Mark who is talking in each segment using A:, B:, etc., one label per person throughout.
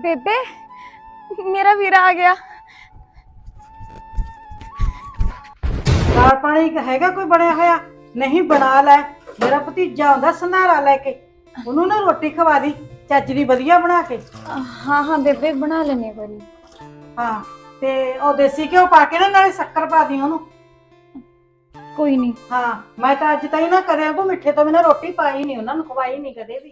A: ਬੇਬੇ ਮੇਰਾ ਵੀਰ ਆ ਗਿਆ।
B: ਦਾਲ ਪਾਣੀ ਇੱਕ ਹੈਗਾ ਕੋਈ ਬਣਿਆ ਹੋਇਆ? ਨਹੀਂ ਬਣਾ ਲੈ। ਮੇਰਾ ਭਤੀਜਾ ਆਉਂਦਾ ਸੰਧਾਰਾ ਲੈ ਕੇ। ਉਹਨੂੰ ਨਾ ਰੋਟੀ ਖਵਾ ਦੀ ਚੱਜ ਦੀ ਵਧੀਆ ਬਣਾ ਕੇ।
A: ਹਾਂ ਹਾਂ ਬੇਬੇ ਬਣਾ ਲੈਨੇ ਕੋਈ ਨੀ।
B: ਹਾਂ ਤੇ ਉਹ ਦੇਸੀ ਘਿਓ ਪਾ ਕੇ ਨਾ ਨਾਲੇ ਸ਼ੱਕਰ ਪਾ ਦੀ ਉਹਨੂੰ।
A: ਕੋਈ ਨਹੀਂ।
B: ਹਾਂ ਮੈਂ ਤਾਂ ਅੱਜ ਤਾਈਂ ਨਾ ਕਰਿਆ ਕੋ ਮਿੱਠੇ ਤੋਂ ਬਿਨਾਂ ਰੋਟੀ ਪਾਈ ਨਹੀਂ ਉਹਨਾਂ ਨੂੰ ਖਵਾਈ ਨਹੀਂ ਕਦੇ ਵੀ।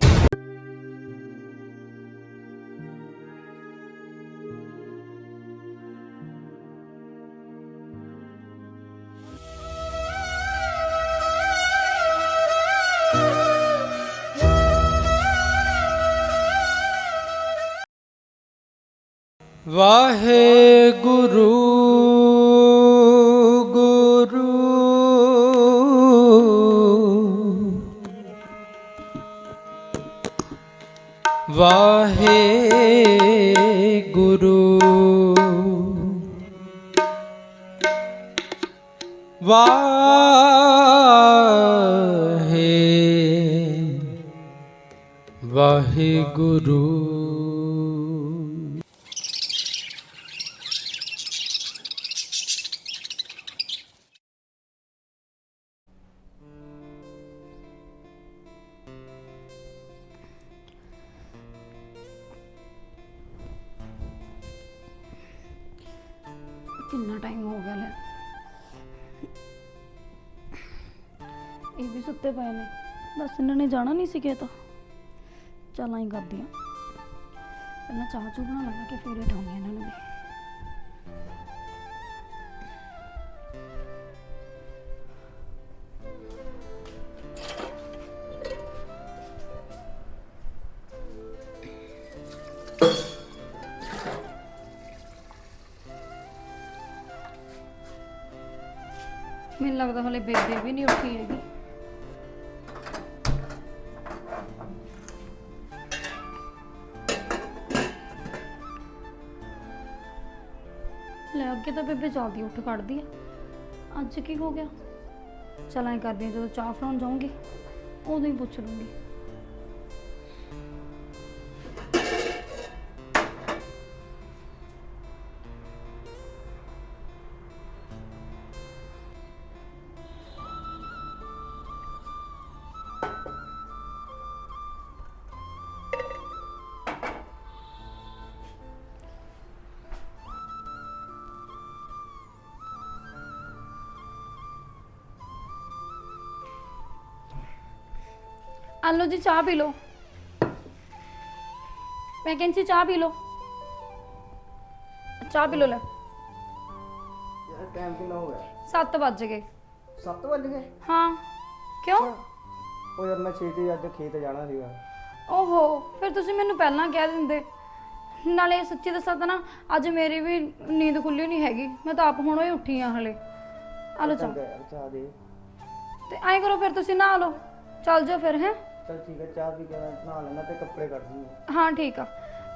C: ਵਾਹਿਗੁਰੂ।
A: ਇਹ ਵੀ ਸੁੱਤੇ ਪਏ ਨੇ। ਦੱਸ, ਇਹਨਾਂ ਨੇ ਜਾਣਾ ਨਹੀਂ ਸੀ ਕਿਤੇ? ਚੱਲ ਆਈ ਕਰਦੀ ਆ। ਪਹਿਲਾਂ ਚਾਹ ਚੂ ਬਣਾ ਲਾਂ ਕਿ ਫੇਰ ਉਠਾਉਂਦੀ ਇਹਨਾਂ ਨੂੰ ਵੀ। ਬੇਬੇ ਜਲਦੀ ਉੱਠ ਕੱਢਦੀ ਆ। ਅੱਜ ਕੀ ਹੋ ਗਿਆ? ਚਲ ਕਰਦੀ ਆ, ਜਦੋਂ ਚਾਹ ਫੜਾਉਣ ਜਾਊਂਗੀ, ਉਦੋਂ ਹੀ ਪੁੱਛ ਲੂੰਗੀ। ਆ ਲਓ ਜੀ ਚਾਹ ਪੀ ਲਓ। ਮੈਂ ਕਹਿੰਦੀ ਸੀ ਚਾਹ ਪੀ ਲਓ। ਚਾਹ ਪੀ ਲਓ ਲੈ।
D: ਯਾਰ ਟਾਈਮ ਕਿੰਨਾ ਹੋ ਗਿਆ?
A: 7 ਵੱਜ ਗਏ।
D: 7 ਵਜ ਗਏ?
A: ਹਾਂ। ਕਿਉਂ?
D: ਉਹ ਯਾਰ ਮੈਂ ਛੇਤੀ ਅੱਜ ਖੇਤ ਜਾਣਾ ਸੀਗਾ।
A: ਓਹੋ ਫਿਰ ਤੁਸੀਂ ਮੈਨੂੰ ਪਹਿਲਾਂ ਕਹਿ ਦਿੰਦੇ। ਨਾਲੇ ਸੱਚੀ ਦੱਸਾਂ ਤਾਂ ਨਾ ਅੱਜ ਮੇਰੀ ਵੀ ਨੀਂਦ ਖੁੱਲੀ ਨਹੀਂ ਹੈਗੀ। ਮੈਂ ਤਾਂ ਆਪ ਹੁਣੋਂ ਹੀ ਉੱਠੀ ਆ ਹਲੇ। ਆ ਲਓ ਚਾਹ।
D: ਚੰਗਾ ਯਾਰ ਚਾਹ ਦੇ।
A: ਤੇ ਐਂ ਕਰੋ ਫਿਰ ਤੁਸੀਂ ਨਹਾ ਲਓ। ਚੱਲ ਜਾਓ ਫਿਰ ਹੈ?
D: ਚਲ ਠੀਕ ਹੈ ਚਾਹ ਵੀ ਕੇ ਮੈਂ ਨਹਾ ਲੈਣਾ ਤੇ ਕੱਪੜੇ ਕੱਢ ਦੂੰਗਾ।
A: ਹਾਂ ਠੀਕ ਆ।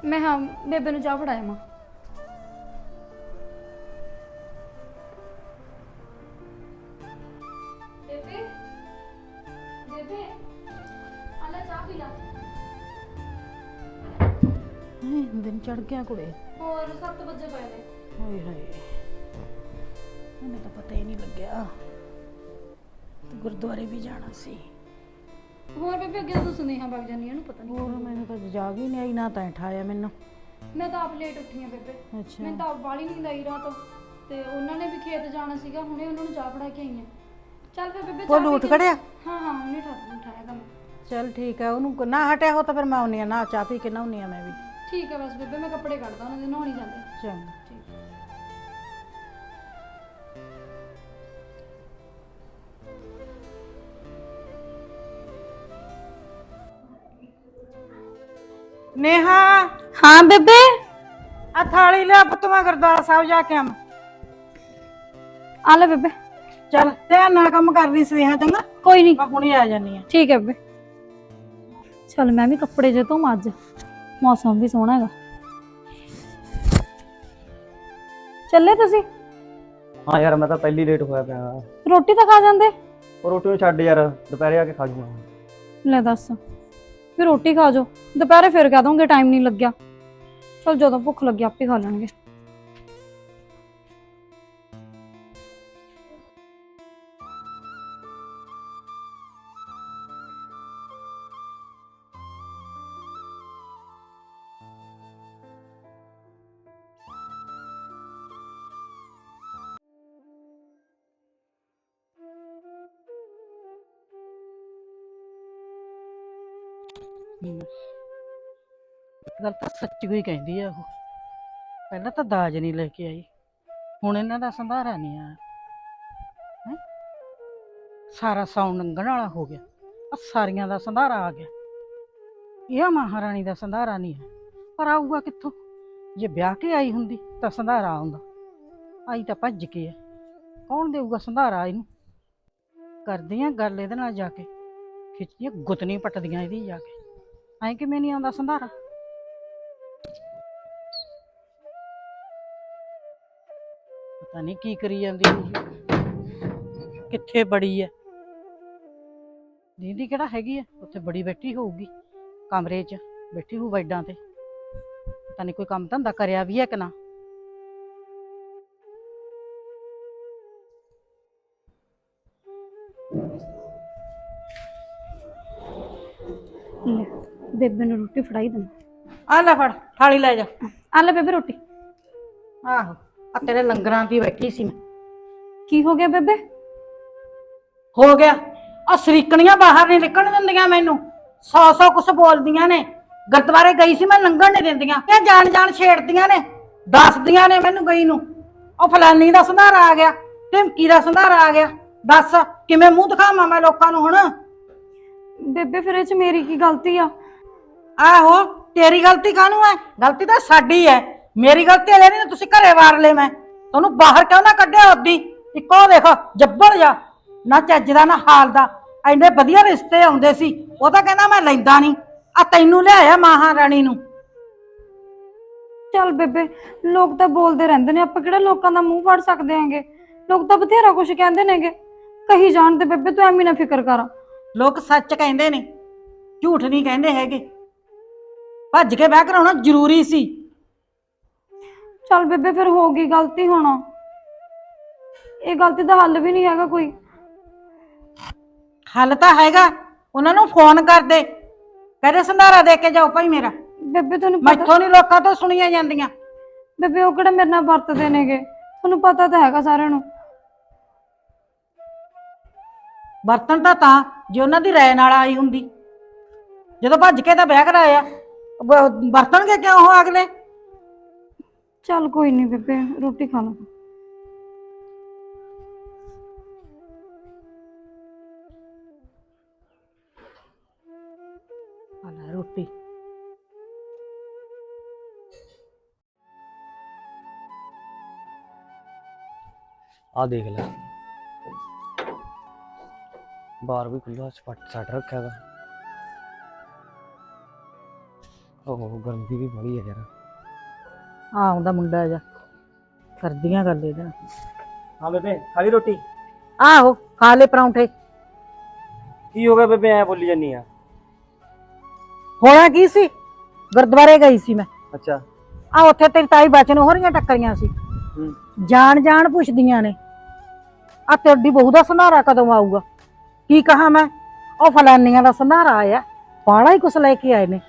A: ਮੈਂ ਹਾਂ ਬੇਬੇ ਨੂੰ ਚਾਹ ਫੜਾਇਆ ਮਾਂ। ਬੇਬੇ ਬੇਬੇ ਆਲਾ ਚਾਹ ਪੀ ਲਾ।
B: ਦਿਨ ਚੜ ਗਿਆ ਕੁੜੇ।
A: ਹੋਰ 7 ਵਜੇ ਪਏ ਨੇ।
B: ਹਾਏ ਹਾਏ ਮੈਨੂੰ ਤਾਂ ਪਤਾ ਹੀ ਨਹੀਂ ਲੱਗਿਆ। ਤੇ ਗੁਰਦੁਆਰੇ ਵੀ ਜਾਣਾ ਸੀ।
A: ਹੋਰ ਬੇਬੇ ਅੱਗੇ ਤਾਂ ਤੂੰ ਸੁਨੇਹਾ ਵਗ ਜਾਨੀ ਇਹਨੂੰ ਪਤਾ ਨਹੀਂ
B: ਹੋਰ ਮੈਨੂੰ ਤਾਂ ਜਾਗ ਹੀ ਨਹੀਂ ਆਈ ਨਾ ਤਾਂ ਠਾਇਆ ਮੈਨੂੰ।
A: ਮੈਂ ਤਾਂ ਆਪ ਲੇਟ ਉੱਠੀ ਆ ਬੇਬੇ।
B: ਅੱਛਾ।
A: ਮੈਨੂੰ ਤਾਂ ਆਪ ਬਾਲੀ ਨੀਂਦ ਆਈ ਰਾਤ। ਤੇ ਉਹਨਾਂ ਨੇ ਵੀ ਖੇਤ ਜਾਣਾ ਸੀਗਾ ਹੁਣੇ ਉਹਨਾਂ ਨੂੰ ਚਾਹ ਫੜਾ ਕੇ ਆਈ ਆ। ਚੱਲ ਫਿਰ ਬੇਬੇ ਚਾਹ ਪੀ ਕੇ-
B: ਖੜਿਆ?
A: ਹਾਂ ਹਾਂ ਉਹਨੇ ਠਾ ਉਠਾਇਆ ਤਾਂ ਮੈਂ
B: ਚਲ ਠੀਕ ਹੈ ਉਹਨੂੰ ਨਾ ਹਟਿਆ ਹੋ ਤਾਂ ਫਿਰ ਮੈਂ ਆਉਣੀ ਆ ਨਾ ਚਾਹ ਪੀ ਕੇ ਆ ਮੈਂ ਵੀ।
A: ਠੀਕ ਹੈ ਬਸ ਬੇਬੇ ਮੈਂ ਕੱਪੜੇ ਕੱਢਦਾ ਉਹਨਾਂ ਦੇ ਨਹਾਉਣੀ ਜਾਂਦੇ
B: ਚੰਗਾ। ਨੇਹਾ।
A: ਹਾਂ ਬੇਬੇ?
B: ਆ ਥਾਲੀ ਲੈ ਪੁੱਤ ਮੈਂ ਗੁਰਦੁਆਰਾ ਸਾਹਿਬ ਜਾ ਕੇ ਆਵਾਂ।
A: ਆ ਲੈ ਬੇਬੇ।
B: ਚਲ ਧਿਆਨ ਨਾਲ ਕੰਮ ਕਰਦੀ ਸਵੇਹਾ ਚੰਗਾ?
A: ਕੋਈ ਨਹੀਂ
B: ਮੈਂ ਹੁਣੇ ਆ ਜਾਨੀ ਆ
A: ਠੀਕ ਹੈ ਬੇਬੇ। ਚਲ ਮੈਂ ਵੀ ਕੱਪੜੇ ਜੇ ਤੋਂ ਅੱਜ। ਮੌਸਮ ਵੀ ਸੋਹਣਾ ਹੈਗਾ। ਚੱਲੇ ਤੁਸੀਂ?
D: ਹਾਂ ਯਾਰ ਮੈਂ ਤਾਂ ਪਹਿਲੀ ਲੇਟ ਹੋਇਆ ਪਿਆ।
A: ਰੋਟੀ ਤਾਂ ਖਾ ਜਾਂਦੇ?
D: ਉਹ ਰੋਟੀ ਨੂੰ ਛੱਡ ਯਾਰ ਦੁਪਹਿਰੇ ਆ ਕੇ ਖਾ ਜੂਗਾ।
A: ਲੈ ਦੱਸ। ਫਿਰ ਰੋਟੀ ਖਾ ਜਾਓ। ਦੁਪਹਿਰੇ ਫਿਰ ਕਹਿ ਦੋਗੇ ਟਾਈਮ ਨਹੀਂ ਲੱਗਿਆ। ਚਲ ਜਦੋਂ ਭੁੱਖ ਲੱਗੀ, ਆਪੇ ਖਾ ਲੈਣਗੇ।
B: ਸੱਚੀ ਹੀ ਕਹਿੰਦੀ ਆ ਉਹ। ਪਹਿਲਾਂ ਤਾਂ ਦਾਜ ਨਹੀਂ ਲੈ ਕੇ ਆਈ। ਹੁਣ ਇਹਨਾਂ ਦਾ ਸੰਧਾਰਾ ਨਹੀਂ ਆਇਆ। ਹੈਂ? ਸਾਰਾ ਸੌਣ ਲੰਘਣ ਵਾਲਾ ਹੋ ਗਿਆ। ਆ ਸਾਰੀਆਂ ਦਾ ਸੰਧਾਰਾ ਆ ਗਿਆ। ਇਹ ਮਹਾਰਾਣੀ ਦਾ ਸੰਧਾਰਾ ਨਹੀਂ ਹੈ। ਪਰ ਆਊਗਾ ਕਿੱਥੋਂ? ਜੇ ਵਿਆਹ ਕੇ ਆਈ ਹੁੰਦੀ ਤਾਂ ਸੰਧਾਰਾ ਆਉਂਦਾ। ਆਈ ਤਾਂ ਭੱਜ ਕੇ ਹੈ ਕੌਣ ਦੇਊਗਾ ਸੰਧਾਰਾ ਇਹਨੂੰ? ਕਰਦੀਆਂ ਗੱਲ ਇਹਦੇ ਨਾਲ ਜਾ ਕੇ। ਖਿੱਚੀਆਂ ਗੁੱਤਨੀ ਪੱਟਦੀਆਂ ਇਹਦੀ ਜਾ ਕੇ। ਐਂ ਕਿਵੇਂ ਨਹੀਂ ਆਉਂਦਾ ਸੰਧਾਰਾ? ਪਤਾ ਨਹੀਂ ਕੀ ਕਰੀ ਜਾਂਦੀ ਕਿੱਥੇ ਬੜੀ ਹੈ ਦੀਦੀ ਕਿਹੜਾ ਹੈਗੀ ਹੈ ਉੱਥੇ ਬੜੀ ਬੈਠੀ ਹੋਊਗੀ ਕਮਰੇ 'ਚ ਬੈਠੀ ਹੋਊ ਬੈਡਾਂ ਤੇ। ਪਤਾ ਨਹੀਂ ਕੋਈ ਕੰਮ ਧੰਦਾ ਕਰਿਆ ਵੀ ਹੈ ਕਿ ਨਾ।
A: ਲੈ ਬੇਬੇ ਨੂੰ ਰੋਟੀ ਫੜਾਈ ਦਮ
B: ਆ ਲੈ ਫੜ ਥਾਲੀ ਲੈ ਜਾ।
A: ਆ ਲੈ ਬੇਬੇ ਰੋਟੀ।
B: ਆਹੋ। ਆ ਤੇਰੇ ਲੰਗਰਾਂ ਦੀ ਬੈਠੀ ਸੀ ਮੈਂ।
A: ਕੀ ਹੋ ਗਿਆ ਬੇਬੇ?
B: ਹੋ ਗਿਆ। ਆ ਸਰੀਕਣੀਆਂ ਬਾਹਰ ਨਹੀਂ ਨਿਕਲਣ ਦਿੰਦੀਆਂ ਮੈਨੂੰ। ਸੌ ਸੌ ਕੁਛ ਬੋਲਦੀਆਂ ਨੇ। ਗੁਰਦੁਆਰੇ ਗਈ ਸੀ ਮੈਂ ਲੰਘਣ ਨਹੀਂ ਦਿੰਦੀਆਂ। ਇਹ ਜਾਣ ਜਾਣ ਛੇੜਦੀਆਂ ਨੇ? ਦੱਸਦੀਆਂ ਨੇ ਮੈਨੂੰ ਗਈ ਨੂੰ। ਉਹ ਫਲਾਨੀ ਦਾ ਸੰਧਾਰਾ ਆ ਗਿਆ ਢਿਮਕੀ ਦਾ ਸੰਧਾਰਾ ਆ ਗਿਆ। ਦੱਸ ਕਿਵੇਂ ਮੂੰਹ ਦਿਖਾਵਾਂ ਮੈਂ ਲੋਕਾਂ ਨੂੰ ਹੁਣ?
A: ਬੇਬੇ ਫਿਰ ਇਹ ਚ ਮੇਰੀ ਕੀ ਗਲਤੀ ਆ?
B: ਆਹੋ ਤੇਰੀ ਗਲਤੀ ਕਾਹਨੂੰ ਹੈ ਗਲਤੀ ਤਾਂ ਸਾਡੀ ਹੈ ਮੇਰੀ ਗਲਤੀ ਹੈ ਨਹੀਂ ਤੁਸੀਂ ਘਰੇ ਵਾਰ ਲੈ ਮੈਂ। ਤੁਹਾਨੂੰ ਬਾਹਰ ਕਿਉਂ ਨਾ ਕੱਢਿਆ ਉੱਦੀ ਇੱਕੋ ਦੇਖੋ ਜੱਬੜ ਜਾ ਨਾ ਚੱਜ ਦਾ ਨਾ ਹਾਲ ਦਾ। ਐਨੇ ਵਧੀਆ ਰਿਸ਼ਤੇ ਆਉਂਦੇ ਸੀ ਉਹ ਤਾਂ ਕਹਿੰਦਾ ਮੈਂ ਲੈਂਦਾ ਨਹੀਂ। ਆ ਤੈਨੂੰ ਲਿਆਇਆ ਮਹਾਰਾਣੀ ਨੂੰ।
A: ਚੱਲ ਬੇਬੇ ਲੋਕ ਤਾਂ ਬੋਲਦੇ ਰਹਿੰਦੇ ਨੇ ਆਪਾਂ ਕਿਹੜਾ ਲੋਕਾਂ ਦਾ ਮੂੰਹ ਫੜ ਸਕਦੇ ਆਂਗੇ ਲੋਕ ਤਾਂ ਬਥੇਰਾ ਕੁਝ ਕਹਿੰਦੇ ਨੇਗੇ। ਕਹੀ ਜਾਣ ਤੇ ਬੇਬੇ ਤੂੰ ਐਵੇਂ ਨਾ ਫਿਕਰ ਕਰ।
B: ਲੋਕ ਸੱਚ ਕਹਿੰਦੇ ਨੇ ਝੂਠ ਨਹੀਂ ਕਹਿੰਦੇ ਹੈਗੇ। ਭੱਜ ਕੇ ਵਿਆਹ ਕਰਾਉਣਾ ਜ਼ਰੂਰੀ ਸੀ।
A: ਚੱਲ ਬੇਬੇ ਫਿਰ ਹੋ ਗਈ ਗਲਤੀ ਹੁਣ। ਇਹ ਗਲਤੀ ਦਾ ਹੱਲ ਵੀ ਨਹੀਂ ਹੈਗਾ ਕੋਈ।
B: ਹੱਲ ਤਾਂ ਹੈਗਾ ਉਹਨਾਂ ਨੂੰ ਫੋਨ ਕਰ ਦੇ। ਕਹਦੇ ਸੰਧਾਰਾ ਦੇ ਕੇ ਜਾਓ ਭਾਈ ਮੇਰਾ।
A: ਬੇਬੇ ਤੁਹਾਨੂੰ ਪਤਾ
B: ਮੈਥੋਂ ਨਹੀਂ ਲੋਕਾਂ ਤੋਂ ਸੁਣੀਆਂ ਜਾਂਦੀਆਂ।
A: ਬੇਬੇ ਉਹ ਕਿਹੜਾ ਮੇਰੇ ਨਾਲ ਵਰਤਦੇ ਨੇਗੇ? ਤੁਹਾਨੂੰ ਪਤਾ ਤਾਂ ਹੈਗਾ ਸਾਰਿਆਂ ਨੂੰ।
B: ਵਰਤਣ ਤਾਂ ਤਾਂ ਜੇ ਉਹਨਾਂ ਦੀ ਰਾਏ ਨਾਲ ਆਈ ਹੁੰਦੀ। ਜਦੋਂ ਭੱਜ ਕੇ ਤਾਂ ਵਿਆਹ ਕਰਾਇਆ। ਵ- ਵਰਤਣਗੇ ਕਿਉਂ ਉਹ ਅਗਲੇ?
A: ਚੱਲ ਕੋਈ ਨਹੀਂ ਬੇਬੇ, ਰੋਟੀ ਖਾ ਲਾ।
B: ਆ ਰੋਟੀ।
D: ਆ ਦੇਖ ਲੈ। ਬਾਹਰ ਵੀ ਖੁੱਲਾ ਸਪੱਟ ਸੱਟ ਰੱਖਿਆ ਦਾ ਉਹ ਗਰਮੀ ਵੀ ਬੜੀ ਹੈ ਯਾਰ।
B: ਆ ਆਉਂਦਾ ਮੁੰਡਾ ਜਾ। ਕਰਦੀਆਂ ਗੱਲ ਇਹਦੇ।
D: ਹਾਂ ਬੇਬੇ ਖਾਲੀ ਰੋਟੀ?
B: ਆਹੋ ਖਾ ਲੈ ਪਰੌਂਠੇ।
D: ਕੀ ਹੋ ਗਿਆ ਬੇਬੇ ਐ ਬੋਲੀ ਜਾਨੀ ਆ?
B: ਹੋਇਆ ਕੀ ਸੀ? ਗੁਰਦੁਆਰੇ ਗਈ ਸੀ ਮੈਂ।
D: ਅੱਛਾ।
B: ਆ ਉੱਥੇ ਤੇਰੀ ਤਾਈ ਬਚਨ ਹੋ ਰਹੀਆਂ ਟੱਕਰੀਆਂ ਸੀ।
D: ਹੂੰ।
B: ਜਾਣ ਜਾਣ ਪੁੱਛਦੀਆਂ ਨੇ। ਆ ਤੇਰੀ ਬਹੂ ਦਾ ਸੰਧਾਰਾ ਕਦੋਂ ਆਊਗਾ? ਕੀ ਕਹਾ ਮੈਂ? ਉਹ ਫਲਾਨੀਆਂ ਦਾ ਸੰਧਾਰਾ ਆਇਆ। ਬਾਹਲਾ ਹੀ ਕੁਛ ਲੈ ਕੇ ਆਏ ਨੇ।